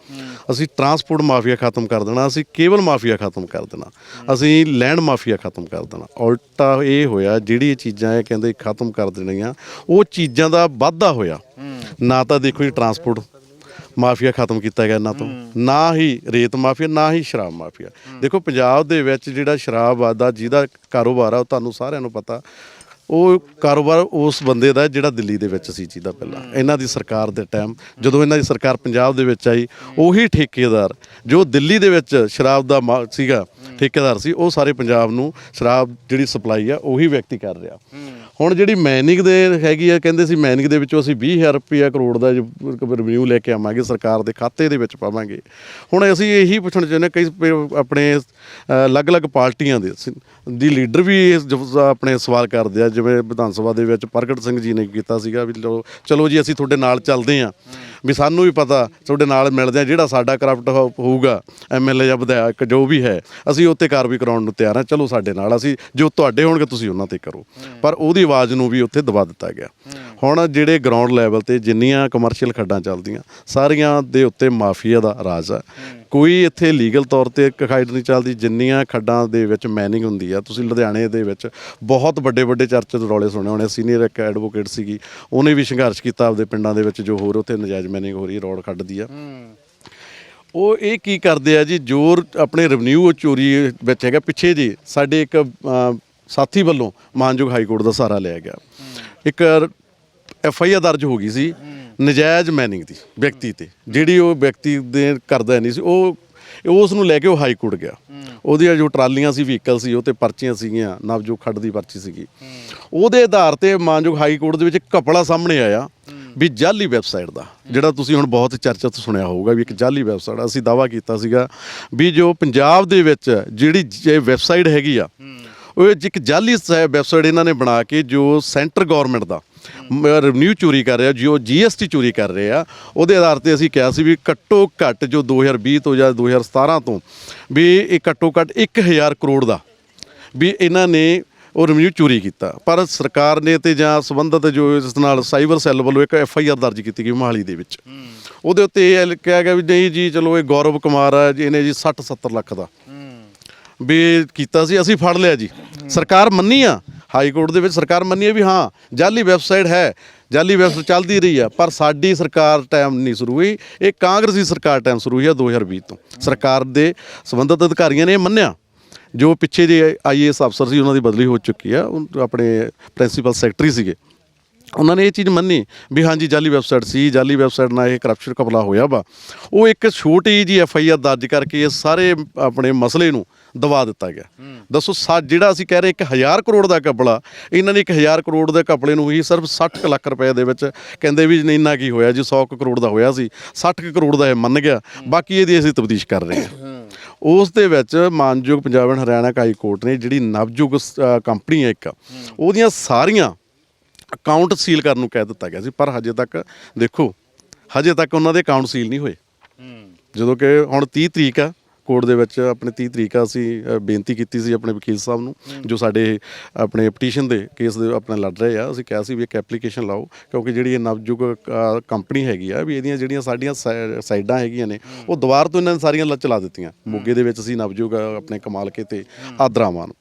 ਅਸੀਂ ਟਰਾਂਸਪੋਰਟ ਮਾਫੀਆ ਖਤਮ ਕਰ ਦੇਣਾ ਅਸੀਂ ਕੇਬਲ ਮਾਫੀਆ ਖਤਮ ਕਰ ਦੇਣਾ। ਅਸੀਂ ਲੈਂਡ ਮਾਫੀਆ ਖਤਮ ਕਰ ਦੇਣਾ। ਉਲਟਾ ਇਹ ਹੋਇਆ ਜਿਹੜੀ ਇਹ ਚੀਜ਼ਾਂ ਇਹ ਕਹਿੰਦੇ ਖਤਮ ਕਰ ਦੇਣੀਆਂ ਉਹ ਚੀਜ਼ਾਂ ਦਾ ਵਾਧਾ ਹੋਇਆ। ਨਾ ਤਾਂ ਦੇਖੋ ਜੀ ਟਰਾਂਸਪੋਰਟ ਮਾਫੀਆ ਖਤਮ ਕੀਤਾ ਗਿਆ ਇਹਨਾਂ ਤੋਂ ਨਾ ਹੀ ਰੇਤ ਮਾਫੀਆ ਨਾ ਹੀ ਸ਼ਰਾਬ ਮਾਫੀਆ। ਦੇਖੋ ਪੰਜਾਬ ਦੇ ਵਿੱਚ ਜਿਹੜਾ ਸ਼ਰਾਬ ਆ ਦਾ ਜਿਹਦਾ ਕਾਰੋਬਾਰ ਆ ਉਹ ਤੁਹਾਨੂੰ ਸਾਰਿਆਂ ਨੂੰ ਪਤਾ ਉਹ ਕਾਰੋਬਾਰ ਉਸ ਬੰਦੇ ਦਾ ਜਿਹੜਾ ਦਿੱਲੀ ਦੇ ਵਿੱਚ ਸੀ ਜਿਹਦਾ ਪਹਿਲਾਂ। ਇਹਨਾਂ ਦੀ ਸਰਕਾਰ ਦੇ ਟਾਈਮ ਜਦੋਂ ਇਹਨਾਂ ਦੀ ਸਰਕਾਰ ਪੰਜਾਬ ਦੇ ਵਿੱਚ ਆਈ ਉਹੀ ਠੇਕੇਦਾਰ ਜੋ ਦਿੱਲੀ ਦੇ ਵਿੱਚ ਸ਼ਰਾਬ ਦਾ ਸੀਗਾ ਠੇਕੇਦਾਰ ਸੀ ਉਹ ਸਾਰੇ ਪੰਜਾਬ ਨੂੰ ਸ਼ਰਾਬ ਜਿਹੜੀ ਸਪਲਾਈ ਆ ਉਹੀ ਵਿਅਕਤੀ ਕਰ ਰਿਹਾ। ਹੁਣ ਜਿਹੜੀ ਮੈਨਿੰਗ ਦੇ ਹੈਗੀ ਆ ਕਹਿੰਦੇ ਸੀ ਮੈਨਿੰਗ ਦੇ ਵਿੱਚੋਂ ਅਸੀਂ 20000 ਰੁਪਇਆ ਕਰੋੜ ਦਾ ਰਿਵਨਿਊ ਲੈ ਕੇ ਆਵਾਂਗੇ ਸਰਕਾਰ ਦੇ ਖਾਤੇ ਦੇ ਵਿੱਚ ਪਾਵਾਂਗੇ। ਹੁਣ ਅਸੀਂ ਇਹੀ ਪੁੱਛਣਾ ਚਾਹੁੰਦੇ ਕਈ ਆਪਣੇ ਅਲੱਗ-ਅਲੱਗ ਪਾਰਟੀਆਂ ਦੇ ਦੀ ਲੀਡਰ ਵੀ ਆਪਣੇ ਸਵਾਲ ਕਰਦੇ ਆ ਜਿਵੇਂ ਵਿਧਾਨ ਸਭਾ ਦੇ ਵਿੱਚ ਪ੍ਰਗਟ ਸਿੰਘ ਜੀ ਨੇ ਕੀਤਾ ਸੀਗਾ ਵੀ ਲਓ ਚਲੋ ਜੀ, ਅਸੀਂ ਤੁਹਾਡੇ ਨਾਲ ਚੱਲਦੇ ਹਾਂ। ਵੀ ਸਾਨੂੰ ਵੀ ਪਤਾ, ਤੁਹਾਡੇ ਨਾਲ ਮਿਲਦੇ ਆ ਜਿਹੜਾ ਸਾਡਾ ਕਰਪਟ ਹੋਊਗਾ ਐਮਐਲਏ ਜਾਂ ਵਿਧਾਇਕ, ਜੋ ਵੀ ਹੈ, ਅਸੀਂ ਉੱਤੇ ਕਾਰਵਾਈ ਕਰਾਉਣ ਨੂੰ ਤਿਆਰ ਹਾਂ। ਚਲੋ, ਸਾਡੇ ਨਾਲ ਅਸੀਂ, ਜੋ ਤੁਹਾਡੇ ਹੋਣਗੇ, ਤੁਸੀਂ ਉਹਨਾਂ ਤੇ ਕਰੋ। ਪਰ ਉਹਦੀ ਆਵਾਜ਼ ਨੂੰ ਵੀ ਉੱਥੇ ਦਬਾ ਦਿੱਤਾ ਗਿਆ। ਹੁਣ ਜਿਹੜੇ ਗਰਾਊਂਡ ਲੈਵਲ ਤੇ ਜਿੰਨੀਆਂ ਕਮਰਸ਼ੀਅਲ ਖੱਡਾਂ ਚੱਲਦੀਆਂ, ਸਾਰੀਆਂ ਦੇ ਉੱਤੇ ਮਾਫੀਆ ਦਾ ਰਾਜ ਆ। ਕੋਈ ਇੱਥੇ ਲੀਗਲ ਤੌਰ ਤੇ ਇੱਕ ਖਾਈਡ ਨਹੀਂ ਚੱਲਦੀ, ਜਿੰਨੀਆਂ ਖੱਡਾਂ ਦੇ ਵਿੱਚ ਮੈਨਿੰਗ ਹੁੰਦੀ ਆ, ਤੁਸੀਂ ਲੁਧਿਆਣੇ ਦੇ ਵਿੱਚ ਬਹੁਤ ਵੱਡੇ ਵੱਡੇ ਚਰਚ ਦੇ ਰੌਲੇ ਸੁਣੇ ਹੋਣੇ ਸੀਨੀਅਰ ਇੱਕ ਐਡਵੋਕੇਟ ਸੀਗੀ, ਉਹਨੇ ਵੀ ਸੰਘਰਸ਼ ਕੀਤਾ ਆਪਦੇ ਪਿੰਡਾਂ ਦੇ ਵਿੱਚ, ਜੋ ਹੋਰ ਉੱਥੇ ਨਜਾਇਜ਼ ਮੈਨਿੰਗ ਹੋ ਰਹੀ, ਰੋਡ ਖੱਡ ਦੀ ਆ। ਉਹ ਇਹ ਕੀ ਕਰਦੇ ਆ ਜੀ, ਜੋਰ ਆਪਣੇ ਰੈਵਨਿਊ ਚੋਰੀ ਵਿੱਚ ਹੈਗਾ, ਪਿੱਛੇ ਜੀ ਸਾਡੇ ਇੱਕ ਸਾਥੀ ਵੱਲੋਂ ਮਾਨਯੋਗ ਹਾਈ ਕੋਰਟ ਦਾ ਸਹਾਰਾ ਲਿਆ ਗਿਆ। ਇੱਕ ਐਫ ਆਈ ਆਰ ਦਰਜ ਹੋ ਗਈ ਸੀ ਨਜਾਇਜ਼ ਮੈਨਿੰਗ ਦੀ ਵਿਅਕਤੀ ਤੇ। ਜਿਹੜੀ ਉਹ ਵਿਅਕਤੀ ਦੇ ਕਰਦਾ ਨਹੀਂ ਸੀ, ਉਹ ਉਸ ਨੂੰ ਲੈ ਕੇ ਉਹ ਹਾਈ ਕੋਰਟ ਗਿਆ। ਉਹਦੀਆਂ ਜੋ ਟਰਾਲੀਆਂ ਸੀ ਵਹੀਕਲ ਸੀ, ਉਹ ਤੇ ਪਰਚੀਆਂ ਸੀਗੀਆਂ, ਨਵਜੋਤ ਖੱਡ ਦੀ ਪਰਚੀ ਸੀਗੀ। ਉਹਦੇ ਆਧਾਰ ਤੇ ਮਾਨਯੋਗ ਹਾਈ ਕੋਰਟ ਦੇ ਵਿੱਚ ਇੱਕ ਘਪਲਾ ਸਾਹਮਣੇ ਆਇਆ ਵੀ ਜਾਲੀ ਵੈਬਸਾਈਟ ਦਾ, ਜਿਹੜਾ ਤੁਸੀਂ ਹੁਣ ਬਹੁਤ ਚਰਚਾ ਤੋਂ ਸੁਣਿਆ ਹੋਊਗਾ ਵੀ ਇੱਕ ਜਾਲੀ ਵੈਬਸਾਈਟ ਅਸੀਂ ਦਾਵਾ ਕੀਤਾ ਸੀਗਾ ਵੀ ਜੋ ਪੰਜਾਬ ਦੇ ਵਿੱਚ ਜਿਹੜੀ ਜੇ ਵੈਬਸਾਈਟ ਹੈਗੀ ਆ ਉਹ ਇੱਕ ਜਾਲੀ ਵੈਬਸਾਈਟ ਇਹਨਾਂ ਨੇ ਬਣਾ ਕੇ ਜੋ ਸੈਂਟਰ ਗਵਰਨਮੈਂਟ ਦਾ ਰੈਵਨਿਊ ਚੋਰੀ ਕਰ ਰਿਹਾ ਜੋ ਜੀਐਸਟੀ ਚੋਰੀ ਕਰ ਰਹੇ ਉਹਦੇ ਆਧਾਰ ਤੇ ਅਸੀਂ ਕਿਹਾ ਸੀ ਵੀ ਘੱਟੋ ਘੱਟ ਜੋ 2020 ਤੋਂ ਜਾਂ 2017 ਤੋਂ ਵੀ ਇਹ ਘੱਟੋ ਘੱਟ 1000 ਕਰੋੜ ਦਾ ਵੀ ਇਹਨਾਂ ਨੇ ਉਹ ਰੈਵਨਿਊ ਚੋਰੀ ਕੀਤਾ। ਪਰ ਸਰਕਾਰ ਨੇ ਤੇ ਜਾਂ ਸੰਬੰਧਿਤ ਜੋ ਇਸ ਨਾਲ ਸਾਈਬਰ ਸੈੱਲ ਵੱਲੋਂ ਇੱਕ ਐਫ ਆਈ ਆਰ ਦਰਜ ਕੀਤੀ ਗਈ ਮੋਹਾਲੀ ਦੇ ਵਿੱਚ। ਉਹਦੇ ਉੱਤੇ ਇਹ ਕਿਹਾ ਗਿਆ ਵੀ ਨਹੀਂ ਜੀ ਚਲੋ ਇਹ ਗੌਰਵ ਕੁਮਾਰ ਹੈ ਜੀ ਇਹਨੇ ਜੀ 60 70 ਲੱਖ ਦਾ ਵੀ ਕੀਤਾ ਸੀ, ਅਸੀਂ ਫੜ ਲਿਆ ਜੀ। ਸਰਕਾਰ ਮੰਨੀ ਆ, ਹਾਈ ਕੋਰਟ ਦੇ ਵਿੱਚ ਸਰਕਾਰ ਮੰਨੀ ਹੈ ਵੀ ਹਾਂ ਜਾਲੀ ਵੈਬਸਾਈਟ ਹੈ ਜਾਲੀ ਵੈਬਸਾਈਟ ਚੱਲਦੀ ਰਹੀ ਆ, ਪਰ ਸਾਡੀ ਸਰਕਾਰ ਟਾਈਮ ਨਹੀਂ ਸ਼ੁਰੂ ਹੋਈ। ਇਹ ਕਾਂਗਰਸੀ ਸਰਕਾਰ ਟਾਈਮ ਸ਼ੁਰੂ ਹੋਈ ਆ 2020 ਤੋਂ। ਸਰਕਾਰ ਦੇ ਸੰਬੰਧਿਤ ਅਧਿਕਾਰੀਆਂ ਨੇ ਇਹ ਮੰਨਿਆ। ਜੋ ਪਿੱਛੇ ਜੇ ਆਈਏਐਸ ਅਫਸਰ ਸੀ, ਉਹਨਾਂ ਦੀ ਬਦਲੀ ਹੋ ਚੁੱਕੀ ਆ। ਉਹ ਆਪਣੇ ਪ੍ਰਿੰਸੀਪਲ ਸੈਕਟਰੀ ਸੀਗੇ। ਉਹਨਾਂ ਨੇ ਇਹ ਚੀਜ਼ ਮੰਨੀ ਵੀ ਹਾਂਜੀ ਜਾਲੀ ਵੈਬਸਾਈਟ ਸੀ ਜਾਲੀ ਵੈਬਸਾਈਟ ਨਾਲ ਇਹ ਕਰਪਸ਼ਨ ਕਪਲਾ ਹੋਇਆ ਵਾ। ਉਹ ਇੱਕ ਛੋਟੀ ਜੀ ਐਫ ਆਈ ਆਰ ਦਰਜ ਕਰਕੇ ਇਹ ਸਾਰੇ ਆਪਣੇ ਮਸਲੇ ਨੂੰ ਦਬਾ ਦਿੱਤਾ ਗਿਆ। ਦੱਸੋ, ਸਾ ਜਿਹੜਾ ਅਸੀਂ ਕਹਿ ਰਹੇ 1000 ਕਰੋੜ ਦਾ ਕਪਲਾ ਇਹਨਾਂ ਨੇ 1000 ਕਰੋੜ ਦੇ ਕਪਲੇ ਨੂੰ ਹੀ ਸਿਰਫ 60 ਕੁ ਲੱਖ ਰੁਪਏ ਦੇ ਵਿੱਚ ਕਹਿੰਦੇ ਵੀ ਨਹੀਂ ਇੰਨਾ ਕੀ ਹੋਇਆ ਜੀ 100 ਕੁ ਕਰੋੜ ਦਾ ਹੋਇਆ ਸੀ 60 ਕੁ ਕਰੋੜ ਦਾ ਇਹ ਮੰਨ ਗਿਆ। ਬਾਕੀ ਇਹਦੀ ਅਸੀਂ ਤਬਦੀਸ਼ ਕਰ ਰਹੇ ਹਾਂ। ਉਸ ਦੇ ਵਿੱਚ ਮਾਨਯੋਗ Punjab and Haryana high court ਨੇ ਜਿਹੜੀ ਨਵਯੁਗ ਕੰਪਨੀ ਹੈ ਇੱਕ, ਉਹਦੀਆਂ ਸਾਰੀਆਂ ਅਕਾਊਂਟ ਸੀਲ ਕਰਨ ਨੂੰ ਕਹਿ ਦਿੱਤਾ ਗਿਆ ਸੀ ਪਰ ਹਜੇ ਤੱਕ ਦੇਖੋ ਹਜੇ ਤੱਕ ਉਹਨਾਂ ਦੇ ਅਕਾਊਂਟ ਸੀਲ ਨਹੀਂ ਹੋਏ। ਜਦੋਂ ਕਿ ਹੁਣ 30 ਤਰੀਕ ਆ ਕੋਰਟ ਦੇ ਵਿੱਚ ਆਪਣੇ 30 ਤਰੀਕ ਆ ਅਸੀਂ ਅ, ਬੇਨਤੀ ਕੀਤੀ ਸੀ ਆਪਣੇ ਵਕੀਲ ਸਾਹਿਬ ਨੂੰ ਜੋ ਸਾਡੇ ਆਪਣੇ ਪਟੀਸ਼ਨ ਦੇ ਕੇਸ ਦੇ ਆਪਣੇ ਲੜ ਰਹੇ ਆ ਅਸੀਂ ਕਿਹਾ ਸੀ ਵੀ ਇੱਕ ਐਪਲੀਕੇਸ਼ਨ ਲਾਓ ਕਿਉਂਕਿ ਜਿਹੜੀ ਇਹ ਨਵਯੁਗ ਅ, ਕੰਪਨੀ ਹੈਗੀ ਆ ਵੀ ਇਹਦੀਆਂ ਜਿਹੜੀਆਂ ਸਾਡੀਆਂ ਸਾਈ- ਸਾਈਡਾਂ ਹੈਗੀਆਂ ਨੇ ਉਹ ਦੁਬਾਰ ਤੋਂ ਇਹਨਾਂ ਨੇ ਸਾਰੀਆਂ ਲ ਚਲਾ ਦਿੱਤੀਆਂ। ਮੋਗੇ ਦੇ ਵਿੱਚ ਅਸੀਂ ਨਵਯੁਗ ਅ, ਆਪਣੇ ਕਮਾਲਕੇ ਤੇ ਆਦਰਾਵਾਂ ਨੂੰ।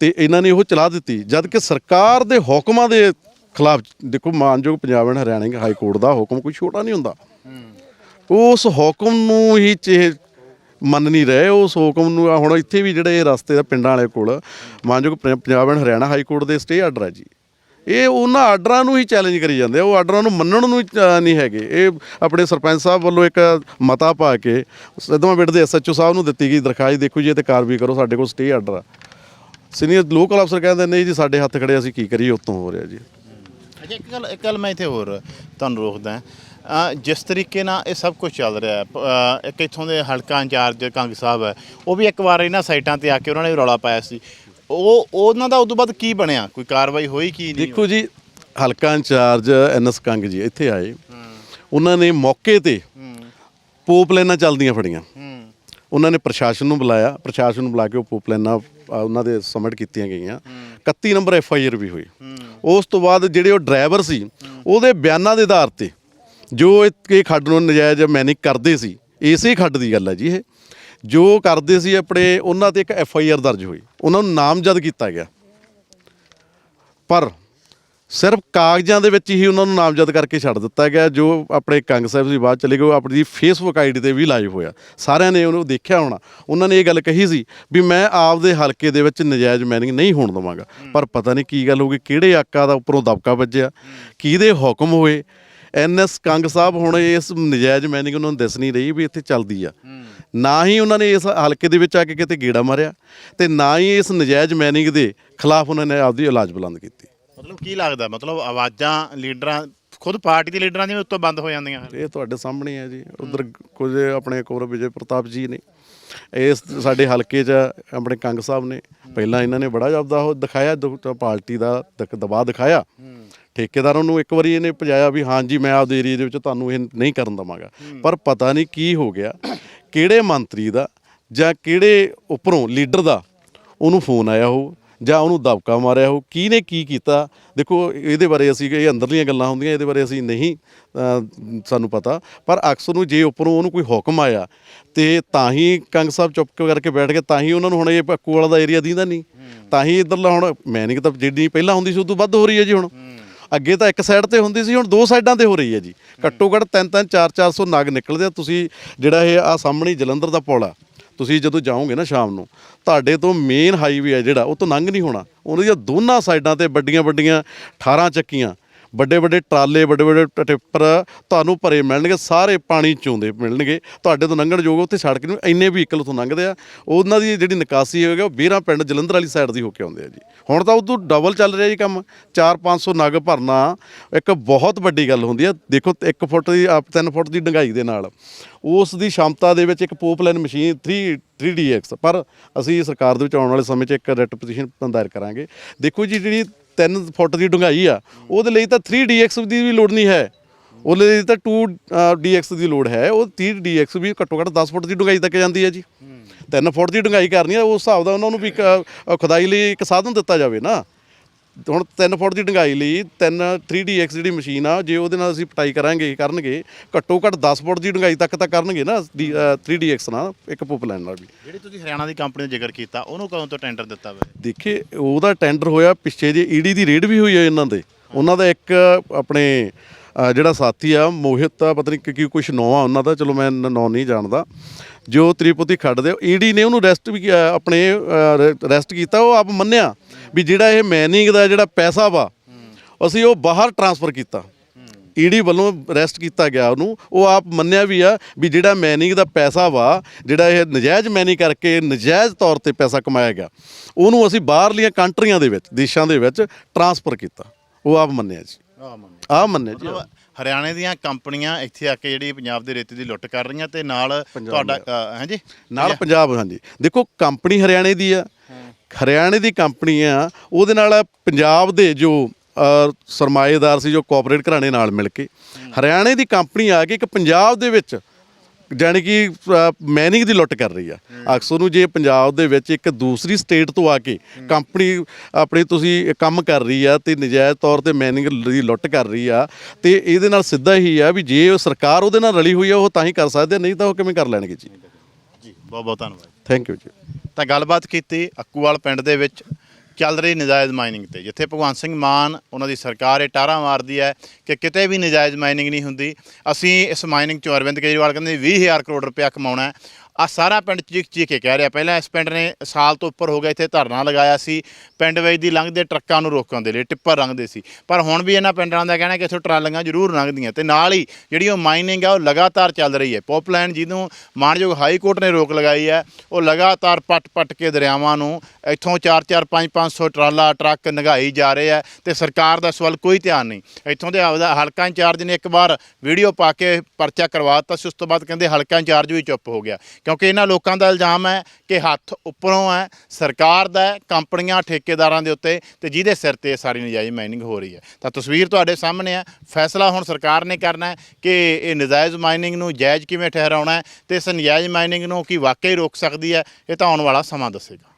ਤੇ ਇਹਨਾਂ ਨੇ ਉਹ ਚਲਾ ਦਿੱਤੀ ਜਦ ਕਿ ਸਰਕਾਰ ਦੇ ਹੁਕਮਾਂ ਦੇ ਖਿਲਾਫ ਦੇਖੋ ਮਾਨਯੋਗ Punjab and Haryana high court ਦਾ ਹੁਕਮ ਕੋਈ ਛੋਟਾ ਨਹੀਂ ਹੁੰਦਾ। ਉਸ ਹੁਕਮ ਨੂੰ ਹੀ ਚੇ ਮੰਨ ਨਹੀਂ ਰਹੇ, ਉਸ ਹੁਕਮ ਨੂੰ ਹੁਣ ਇੱਥੇ ਵੀ ਜਿਹੜੇ ਇਹ ਰਸਤੇ ਦਾ ਪਿੰਡਾਂ ਵਾਲੇ ਕੋਲ, ਮਾਨਯੋਗ Punjab and Haryana high court ਦੇ ਸਟੇ ਆਰਡਰ ਹੈ ਜੀ। ਇਹ ਉਹਨਾਂ ਆਰਡਰਾਂ ਨੂੰ ਹੀ ਚੈਲੰਜ ਕਰੀ ਜਾਂਦੇ ਆ, ਉਹ ਆਰਡਰਾਂ ਨੂੰ ਮੰਨਣ ਨੂੰ ਨਹੀਂ ਹੈਗੇ। ਇਹ ਆਪਣੇ ਸਰਪੰਚ ਸਾਹਿਬ ਵੱਲੋਂ ਇੱਕ ਮਤਾ ਪਾ ਕੇ ਸਿੱਧਵਾਂ ਪਿੰਡ ਦੇ ਐਸਐਚਓ ਸਾਹਿਬ ਨੂੰ ਦਿੱਤੀ ਗਈ ਦਰਖਾਸਤ ਦੇਖੋ ਜੀ ਇਹ ਤੇ ਕਾਰਵਾਈ ਕਰੋ, ਸਾਡੇ ਕੋਲ ਸਟੇ ਆਰਡਰ ਆ। ਸੀਨੀਅਰ ਲੋਕਲ ਅਫਸਰ ਕਹਿੰਦੇ ਨਹੀਂ ਜੀ, ਸਾਡੇ ਹੱਥ ਖੜੇ ਅਸੀਂ ਕੀ ਕਰੀਏ, ਉਤੋਂ ਹੋ ਰਿਹਾ ਜੀ।
ਅੱਛਾ ਇੱਕ ਗੱਲ ਇੱਕ ਗੱਲ ਮੈਂ ਇੱਥੇ ਹੋਰ ਤੁਹਾਨੂੰ ਰੋਕਦਾ। ਅ, ਜਿਸ ਤਰੀਕੇ ਨਾਲ ਇਹ ਸਭ ਕੁਝ ਚੱਲ ਰਿਹਾ ਹੈ ਪ- ਅ, ਇੱਕ ਇੱਥੋਂ ਦੇ ਹਲਕਾ ਇੰਚਾਰਜ ਕੰਗ ਸਾਹਿਬ ਹੈ ਉਹ ਵੀ ਇੱਕ ਵਾਰ ਇਹਨਾਂ ਸਾਈਟਾਂ ਤੇ ਆ ਕੇ ਉਹਨਾਂ ਨੇ ਰੌਲਾ ਪਾਇਆ ਸੀ। ਉਹ ਉਹਨਾਂ ਦਾ ਉਦੋਂ ਬਾਅਦ ਕੀ ਬਣਿਆ? ਕੋਈ ਕਾਰਵਾਈ ਹੋਈ ਕੀ ਨਹੀਂ?
ਦੇਖੋ ਜੀ ਹਲਕਾ ਇੰਚਾਰਜ ਐਨਐਸ ਕੰਗ ਜੀ ਇੱਥੇ ਆਏ। ਉਹਨਾਂ ਨੇ ਮੌਕੇ ਤੇ ਪੋਪ ਲਾਈਨਾਂ ਚੱਲਦੀਆਂ ਫੜੀਆਂ।
ਹੂੰ।
ਉਹਨਾਂ ਨੇ ਪ੍ਰਸ਼ਾਸਨ ਨੂੰ ਬੁਲਾਇਆ। ਪ੍ਰਸ਼ਾਸਨ ਨੂੰ ਬੁਲਾ ਕੇ ਉਹ ਪੋਪ ਲਾਈਨਾਂ ਉਹਨਾਂ ਦੇ ਸਬਮਿਟ ਕੀਤੀਆਂ ਗਈਆਂ। 31 ਨੰਬਰ ਐਫ ਆਈ ਆਰ ਵੀ ਹੋਈ। ਉਸ ਤੋਂ ਬਾਅਦ ਜਿਹੜੇ ਉਹ ਡਰਾਈਵਰ ਸੀ ਉਹਦੇ ਬਿਆਨਾਂ ਦੇ ਆਧਾਰ ਤੇ ਜੋ ਇਹ ਇਹ ਖੱਡ ਨੂੰ ਨਜਾਇਜ਼ ਮੈਨਿਕ ਕਰਦੇ ਸੀ ਇਸੇ ਖੱਡ ਦੀ ਗੱਲ ਹੈ ਜੀ ਇਹ। ਜੋ ਕਰਦੇ ਸੀ ਆਪਣੇ ਉਹਨਾਂ ਤੇ ਇੱਕ ਐਫ ਆਈ ਆਰ ਦਰਜ ਹੋਈ। ਉਹਨਾਂ ਨੂੰ ਨਾਮਜ਼ਦ ਕੀਤਾ ਗਿਆ। ਪਰ ਸਿਰਫ ਕਾਗਜ਼ਾਂ ਦੇ ਵਿੱਚ ਹੀ ਉਹਨਾਂ ਨੂੰ ਨਾਮਜ਼ਦ ਕਰਕੇ ਛੱਡ ਦਿੱਤਾ ਗਿਆ ਜੋ ਆਪਣੇ ਕੰਗ ਸਾਹਿਬ ਦੀ ਬਾਤ ਚਲੇ ਗਏ ਉਹ ਆਪਣੀ ਫੇਸਬੁੱਕ ਆਈਡੀ ਤੇ ਵੀ ਲਾਈਵ ਹੋਇਆ। ਸਾਰਿਆਂ ਨੇ ਉਹਨੂੰ ਦੇਖਿਆ ਹੋਣਾ। ਉਹਨਾਂ ਨੇ ਇਹ ਗੱਲ ਕਹੀ ਸੀ ਵੀ ਮੈਂ ਆਪਦੇ ਹਲਕੇ ਦੇ ਵਿੱਚ ਨਜਾਇਜ਼ ਮੈਨਿੰਗ ਨਹੀਂ ਹੋਣ ਦਵਾਂਗਾ। ਪਰ ਪਤਾ ਨਹੀਂ ਕੀ ਗੱਲ ਹੋ ਗਈ ਕਿਹੜੇ ਆਕਾ ਦਾ ਉੱਪਰੋਂ ਦਬਕਾ ਵੱਜਿਆ ਕਿਹਦੇ ਹੁਕਮ ਹੋਏ। ਐਨਐਸ ਕੰਗ ਸਾਹਿਬ ਹੁਣ ਇਸ ਨਜਾਇਜ਼ ਮੈਨਿੰਗ ਉਹਨਾਂ ਨੂੰ ਦਿਸ ਨਹੀਂ ਰਹੀ ਵੀ ਇੱਥੇ ਚੱਲਦੀ ਆ। ਨਾ ਹੀ ਉਹਨਾਂ ਨੇ ਇਸ ਹਲਕੇ ਦੇ ਵਿੱਚ ਆ ਕੇ ਕਿਤੇ ਗੇੜਾ ਮਾਰਿਆ ਤੇ ਨਾ ਹੀ ਇਸ ਨਜਾਇਜ਼ ਮੈਨਿੰਗ ਦੇ ਖਿਲਾਫ ਉਹਨਾਂ ਨੇ ਆਪਦੀ ਇਲਾਜ ਬੁਲੰਦ ਕੀਤੀ।
ਮਤਲਬ ਕੀ ਲੱਗਦਾ? ਮਤਲਬ ਆਵਾਜ਼ਾਂ ਲੀਡਰਾਂ, ਖੁਦ ਪਾਰਟੀ ਦੇ ਲੀਡਰਾਂ ਦੀਆਂ ਉੱਤੋਂ ਬੰਦ ਹੋ ਜਾਂਦੀਆਂ ਹਨ।
ਇਹ ਤੁਹਾਡੇ ਸਾਹਮਣੇ ਹੈ ਜੀ। ਉਧਰ ਕੁਝ ਆਪਣੇ ਕੋਰ ਵਿਜੇ ਪ੍ਰਤਾਪ ਜੀ ਨੇ। ਇਸ ਸਾਡੇ ਹਲਕੇ 'ਚ ਆਪਣੇ ਕੰਗ ਸਾਹਿਬ ਨੇ। ਪਹਿਲਾਂ ਇਹਨਾਂ ਨੇ ਬੜਾ ਜਬਦਾ ਉਹ ਦਿਖਾਇਆ ਦੁ- ਪਾਰਟੀ ਦਾ ਦਕ- ਦਬਾਅ ਦਿਖਾਇਆ। ਠੇਕੇਦਾਰਾਂ ਨੂੰ ਇੱਕ ਵਾਰੀ ਇਹਨੇ ਭਜਾਇਆ ਵੀ ਹਾਂਜੀ ਮੈਂ ਆਪਦੇ ਏਰੀਆ ਦੇ ਵਿੱਚ ਤੁਹਾਨੂੰ ਇਹ ਨਹੀਂ ਕਰਨ ਦਵਾਂਗਾ। ਪਰ ਪਤਾ ਨਹੀਂ ਕੀ ਹੋ ਗਿਆ। ਕਿਹੜੇ ਮੰਤਰੀ ਦਾ ਜਾਂ ਕਿਹੜੇ ਉੱਪਰੋਂ ਲੀਡਰ ਦਾ ਉਹਨੂੰ ਫੋਨ ਆਇਆ ਹੋ ਜਾਂ ਉਹਨੂੰ ਦਬਕਾ ਮਾਰਿਆ ਹੋ ਕਿਹਨੇ ਕੀ ਕੀਤਾ? ਦੇਖੋ ਇਹਦੇ ਬਾਰੇ ਅਸੀਂ ਇਹ ਅੰਦਰਲੀਆਂ ਗੱਲਾਂ ਹੁੰਦੀਆਂ ਇਹਦੇ ਬਾਰੇ ਅਸੀਂ ਨਹੀਂ ਸਾਨੂੰ ਪਤਾ। ਪਰ ਅਕਸਰ ਨੂੰ ਜੇ ਉੱਪਰੋਂ ਉਹਨੂੰ ਕੋਈ ਹੁਕਮ ਆਇਆ ਤੇ ਤਾਂ ਹੀ ਕੰਗ ਸਾਹਿਬ ਚੁੱਪ ਕਰਕੇ ਬੈਠ ਗਏ ਤਾਂ ਹੀ ਉਹਨਾਂ ਨੂੰ ਹੁਣ ਇਹ ਪੱਕੂ ਵਾਲਾ ਦਾ ਏਰੀਆ ਦੀਂਦਾ ਨਹੀਂ। ਤਾਂ ਹੀ ਇਧਰਲਾ ਹੁਣ ਮੈਨਿੰਗ ਤਾਂ ਜਿੰਨੀ ਪਹਿਲਾਂ ਹੁੰਦੀ ਸੀ ਤੋਂ ਵੱਧ ਹੋ ਰਹੀ ਹੈ ਜੀ ਹੁਣ। ਅੱਗੇ ਤਾਂ ਇੱਕ ਸਾਈਡ ਤੇ ਹੁੰਦੀ ਸੀ ਹੁਣ ਦੋ ਸਾਈਡਾਂ ਤੇ ਹੋ ਰਹੀ ਹੈ ਜੀ। ਘੱਟੋ ਘੱਟ 3-3 4-400 ਨਗ ਨਿਕਲਦੇ ਆ ਤੁਸੀਂ ਜਿਹੜਾ ਇਹ ਆ ਸਾਹਮਣੇ ਜਲੰਧਰ ਦਾ ਪੁਲ ਆ। ਤੁਸੀਂ ਜਦੋਂ ਜਾਓਗੇ ਨਾ ਸ਼ਾਮ ਨੂੰ, ਤੁਹਾਡੇ ਤੋਂ ਮੇਨ ਹਾਈਵੇ ਆ ਜਿਹੜਾ, ਉਹ ਤੋਂ ਲੰਘ ਨਹੀਂ ਹੋਣਾ। ਉਹਨਾਂ ਦੀਆਂ ਦੋਨਾਂ ਸਾਈਡਾਂ ਤੇ ਵੱਡੀਆਂ ਵੱਡੀਆਂ 18 ਚੱਕੀਆਂ। ਵੱਡੇ ਵੱਡੇ ਟਰਾਲੇ ਵੱਡੇ ਵੱਡੇ ਟਿੱਪਰ ਤੁਹਾਨੂੰ ਭਰੇ ਮਿਲਣਗੇ, ਸਾਰੇ ਪਾਣੀ ਚੋਂਦੇ ਮਿਲਣਗੇ। ਤੁਹਾਡੇ ਤੋਂ ਲੰਘਣ ਯੋਗ ਉੱਥੇ ਸੜਕ ਨੂੰ ਇੰਨੇ ਵਹੀਕਲ ਉੱਥੋਂ ਲੰਘਦੇ ਆ। ਉਹਨਾਂ ਦੀ ਜਿਹੜੀ ਨਿਕਾਸੀ ਹੋਏਗਾ ਉਹ ਬੀਰਾਂ ਪਿੰਡ ਜਲੰਧਰ ਵਾਲੀ ਸਾਈਡ ਦੀ ਹੋ ਕੇ ਆਉਂਦੇ ਆ ਜੀ। ਹੁਣ ਤਾਂ ਉਦੋਂ ਡਬਲ ਚੱਲ ਰਿਹਾ ਜੀ ਕੰਮ। 4-500 ਨਗ ਭਰਨਾ, ਇੱਕ ਬਹੁਤ ਵੱਡੀ ਗੱਲ ਹੁੰਦੀ ਆ। ਦੇਖੋ 1 ਫੁੱਟ ਦੀ 3 ਫੁੱਟ ਦੀ ਡੰਗਾਈ ਦੇ ਨਾਲ। ਉਸ ਦੀ ਸ਼ਮਤਾ ਦੇ ਵਿੱਚ ਇੱਕ ਪੋਪਲਾਈਨ ਮਸ਼ੀਨ 3 3DX ਪਰ ਅਸੀਂ ਸਰਕਾਰ ਦੇ ਵਿੱਚ ਆਉਣ ਵਾਲੇ ਸਮੇਂ 'ਚ ਇੱਕ ਰੈਟ ਪੋਜੀਸ਼ਨ ਦਾਇਰ ਕਰਾਂਗੇ। ਦੇਖੋ ਜੀ, ਜਿਹੜੀ 3 ਫੁੱਟ ਦੀ ਡੂੰਘਾਈ ਆ ਉਹਦੇ ਲਈ ਤਾਂ 3DX ਦੀ ਵੀ ਲੋੜ ਨਹੀਂ ਹੈ। ਉਹਦੇ ਲਈ ਤਾਂ 2DX ਦੀ ਲੋੜ ਹੈ। ਉਹ 3DX ਵੀ ਘੱਟੋ ਘੱਟ 10 ਫੁੱਟ ਦੀ ਡੂੰਘਾਈ ਤੱਕ ਜਾਂਦੀ ਹੈ ਜੀ। 3 ਫੁੱਟ ਦੀ ਡੂੰਘਾਈ ਕਰਨੀ ਹੈ ਉਸ ਹਿਸਾਬ ਦਾ ਉਹਨਾਂ ਨੂੰ ਵੀ ਖੁਦਾਈ ਲਈ ਇੱਕ ਸਾਧਨ ਦਿੱਤਾ ਜਾਵੇ ਨਾ। ਹੁਣ 3 ਫੁੱਟ ਦੀ ਡੂੰਘਾਈ ਲਈ 3 3DX ਜਿਹੜੀ ਮਸ਼ੀਨ ਆ ਜੇ ਉਹਦੇ ਨਾਲ ਅਸੀਂ ਪਟਾਈ ਕਰਾਂਗੇ ਕਰਨਗੇ ਘੱਟੋ ਘੱਟ 10 ਫੁੱਟ ਦੀ ਡੂੰਘਾਈ ਤੱਕ ਤਾਂ ਕਰਨਗੇ ਨਾ D- ਅ, 3DX ਨਾਲ ਇੱਕ ਪੋਪਲਾਈਨ ਨਾਲ ਵੀ।
ਜਿਹੜੀ ਤੁਸੀਂ ਹਰਿਆਣਾ ਦੀ ਕੰਪਨੀ ਦਾ ਜ਼ਿਕਰ ਕੀਤਾ ਉਹਨੂੰ ਕਦੋਂ ਤੋਂ ਟੈਂਡਰ ਦਿੱਤਾ ਵੇ?
ਦੇਖੇ ਉਹਦਾ ਟੈਂਡਰ ਹੋਇਆ ਪਿੱਛੇ ਜੇ ਈਡੀ ਦੀ ਰੇਡ ਵੀ ਹੋਈ ਹੈ ਇਹਨਾਂ ਦੇ। ਉਹਨਾਂ ਦਾ ਇੱਕ ਆਪਣੇ ਜਿਹੜਾ ਸਾਥੀ ਆ ਮੋਹਿਤ ਆ ਪਤਾ ਨਹੀਂ ਕੀ ਕੁਝ ਨਾਂ ਆ ਉਹਨਾਂ ਦਾ ਚਲੋ ਮੈਂ ਨਾਂ ਨਹੀਂ ਜਾਣਦਾ। ਜੋ ਤ੍ਰਿਪੁਤੀ ਖੱਡ ਦੇ ਈਡੀ ਨੇ ਉਹਨੂੰ ਰੈਸਟ ਵੀ ਆਪਣੇ ਰੈਸਟ ਕੀਤਾ ਉਹ ਆਪ ਮੰਨਿਆ। ਵੀ ਜਿਹੜਾ ਇਹ ਮੈਨਿੰਗ ਦਾ ਜਿਹੜਾ ਪੈਸਾ ਵਾ ਅਸੀਂ ਉਹ ਬਾਹਰ ਟਰਾਂਸਫਰ ਕੀਤਾ। ਈਡੀ ਵੱਲੋਂ ਅਰੈਸਟ ਕੀਤਾ ਗਿਆ ਉਹਨੂੰ। ਉਹ ਆਪ ਮੰਨਿਆ ਵੀ ਆ ਵੀ ਜਿਹੜਾ ਮੈਨਿੰਗ ਦਾ ਪੈਸਾ ਵਾ ਜਿਹੜਾ ਇਹ ਨਜਾਇਜ਼ ਮੈਨਿੰਗ ਕਰਕੇ ਨਜਾਇਜ਼ ਤੌਰ ਤੇ ਪੈਸਾ ਕਮਾਇਆ ਗਿਆ ਉਹਨੂੰ ਅਸੀਂ ਬਾਹਰਲੀਆਂ ਕੰਟਰੀਆਂ ਦੇ ਵਿੱਚ ਦੇਸ਼ਾਂ ਦੇ ਵਿੱਚ ਟਰਾਂਸਫਰ ਕੀਤਾ। ਉਹ ਆਪ ਮੰਨਿਆ ਜੀ।
ਮੰਨ
ਆਹ ਮੰਨਿਆ ਜੀ
ਹਰਿਆਣੇ ਦੀਆਂ ਕੰਪਨੀਆਂ ਇੱਥੇ ਆ ਕੇ ਜਿਹੜੀ ਪੰਜਾਬ ਦੇ ਰੇਤੇ ਦੀ ਲੁੱਟ ਕਰ ਰਹੀਆਂ ਤੇ ਨਾਲ ਤੁਹਾਡਾ ਹਾਂਜੀ
ਨਾਲ ਪੰਜਾਬ ਹਾਂਜੀ। ਦੇਖੋ ਕੰਪਨੀ ਹਰਿਆਣੇ ਦੀ ਆ। ਹਰਿਆਣੇ ਦੀ ਕੰਪਨੀ ਆ, ਉਹਦੇ ਨਾਲ ਪੰਜਾਬ ਦੇ ਜੋ ਸਰਮਾਏਦਾਰ ਸੀ ਜੋ ਕੋਆਪਰੇਟ ਘਰਾਣੇ ਨਾਲ ਮਿਲ ਕੇ। ਹਰਿਆਣੇ ਦੀ ਕੰਪਨੀ ਆ ਕੇ ਇੱਕ ਪੰਜਾਬ ਦੇ ਵਿੱਚ, ਜਾਣੀ ਕਿ ਮੈਨਿੰਗ ਦੀ ਲੁੱਟ ਕਰ ਰਹੀ ਆ। ਅਕਸਰ ਨੂੰ ਜੇ ਪੰਜਾਬ ਦੇ ਵਿੱਚ ਇੱਕ ਦੂਸਰੀ ਸਟੇਟ ਤੋਂ ਆ ਕੇ ਕੰਪਨੀ ਆਪਣੀ ਤੁਸੀਂ ਕੰਮ ਕਰ ਰਹੀ ਆ ਤੇ ਨਜਾਇਜ਼ ਤੌਰ ਤੇ ਮੈਨਿੰਗ ਦੀ ਲੁੱਟ ਕਰ ਰਹੀ ਆ, ਤੇ ਇਹਦੇ ਨਾਲ ਸਿੱਧਾ ਹੀ ਆ ਵੀ ਜੇ ਉਹ ਸਰਕਾਰ ਉਹਦੇ ਨਾਲ ਰਲੀ ਹੋਈ ਆ, ਉਹ ਤਾਂ ਹੀ ਕਰ ਸਕਦੇ ਨਹੀਂ ਤਾਂ ਉਹ ਕਿਵੇਂ ਕਰ ਲੈਣਗੇ ਜੀ?
ਬਹੁਤ ਬਹੁਤ ਧੰਨਵਾਦ
ਥੈਂਕ ਯੂ ਜੀ।
ਤਾਂ ਗੱਲਬਾਤ ਕੀਤੀ ਅਕੂਵਾਲ ਪਿੰਡ ਦੇ ਵਿੱਚ ਚੱਲ ਰਹੀ ਨਜਾਇਜ਼ ਮਾਈਨਿੰਗ ਤੇ ਜਿੱਥੇ ਭਗਵੰਤ ਸਿੰਘ ਮਾਨ ਉਹਨਾਂ ਦੀ ਸਰਕਾਰ ਇਹ ਟਾਰਾ ਮਾਰਦੀ ਹੈ ਕਿ ਕਿਤੇ ਵੀ ਨਜਾਇਜ਼ ਮਾਈਨਿੰਗ ਨਹੀਂ ਹੁੰਦੀ। ਅਸੀਂ ਇਸ ਮਾਈਨਿੰਗ ਚੋਂ ਅਰਵਿੰਦ ਕੇਜਰੀਵਾਲ ਕਹਿੰਦੇ 20000 ਕਰੋੜ ਰੁਪਇਆ ਕਮਾਉਣਾ ਹੈ। ਆ ਸਾਰਾ ਪਿੰਡ ਚੀਕ ਚੀਕ ਕੇ ਕਹਿ ਰਿਹਾ। ਪਹਿਲਾਂ ਇਸ ਪਿੰਡ ਨੇ ਸਾਲ ਤੋਂ ਉੱਪਰ ਹੋ ਗਿਆ, ਇੱਥੇ ਧਰਨਾ ਲਗਾਇਆ ਸੀ। ਪਿੰਡ ਵਿੱਚ ਦੀ ਲੰਘਦੇ ਟਰੱਕਾਂ ਨੂੰ ਰੋਕਣ ਦੇ ਲਈ, ਟਿੱਪਰ ਲੰਘਦੇ ਸੀ। ਪਰ ਹੁਣ ਵੀ ਇਹਨਾਂ ਪਿੰਡਾਂ ਦਾ ਕਹਿਣਾ ਕਿ ਇੱਥੋਂ ਟਰਾਲੀਆਂ ਜ਼ਰੂਰ ਲੰਘਦੀਆਂ ਤੇ ਨਾਲ ਹੀ ਜਿਹੜੀ ਉਹ ਮਾਈਨਿੰਗ ਆ, ਉਹ ਲਗਾਤਾਰ ਚੱਲ ਰਹੀ ਹੈ। ਪੋਪਲਾਈਨ ਜਿਹਨੂੰ ਮਾਨਯੋਗ ਹਾਈ ਕੋਰਟ ਨੇ ਰੋਕ ਲਗਾਈ ਹੈ, ਉਹ ਲਗਾਤਾਰ ਪੱਟ-ਪੱਟ ਕੇ ਦਰਿਆਵਾਂ ਨੂੰ ਇੱਥੋਂ 4-4 5-500 ਟਰਾਲਾ, ਟਰੱਕ ਨਗਾਈ ਜਾ ਰਹੇ ਹੈ ਤੇ ਸਰਕਾਰ ਦਾ ਇਸ ਵੱਲ ਕੋਈ ਧਿਆਨ ਨਹੀਂ। ਇੱਥੋਂ ਦੇ ਆਪਦਾ ਹਲਕਾ ਇੰਚਾਰਜ ਨੇ ਇੱਕ ਵਾਰ ਵੀਡੀਓ ਪਾ ਕੇ ਪਰਚਾ ਕਰਵਾ ਦਿੱਤਾ ਸੀ, ਉਸ ਤੋਂ ਬਾਅਦ ਕਹਿੰਦੇ ਹਲਕਾ ਇੰਚਾਰਜ ਵੀ ਚੁੱਪ ਹੋ ਗਿਆ। ਕਿਉਂਕਿ ਇਹਨਾਂ ਲੋਕਾਂ ਦਾ ਇਲਜ਼ਾਮ ਹੈ ਕਿ ਹੱਥ ਉੱਪਰੋਂ ਹੈ, ਸਰਕਾਰ ਦਾ ਕੰਪਨੀਆਂ ਠੇਕੇਦਾਰਾਂ ਦੇ ਉੱਤੇ ਤੇ ਜਿਹਦੇ ਸਿਰ ਤੇ ਇਹ ਸਾਰੀ ਨਜਾਇਜ਼ ਮਾਈਨਿੰਗ ਹੋ ਰਹੀ ਹੈ। ਤਾਂ ਤਸਵੀਰ ਤੁਹਾਡੇ ਸਾਹਮਣੇ ਹੈ, ਫੈਸਲਾ ਹੁਣ ਸਰਕਾਰ ਨੇ ਕਰਨਾ ਹੈ ਕਿ ਇਹ ਨਜਾਇਜ਼ ਮਾਈਨਿੰਗ ਨੂੰ ਜਾਇਜ਼ ਕਿਵੇਂ ਠਹਿਰਾਉਣਾ ਹੈ ਤੇ ਇਸ ਨਜਾਇਜ਼ ਮਾਈਨਿੰਗ ਨੂੰ ਕੀ ਵਾਕਈ ਰੋਕ ਸਕਦੀ ਹੈ, ਇਹ ਤਾਂ ਆਉਣ ਵਾਲਾ ਸਮਾਂ ਦੱਸੇਗਾ।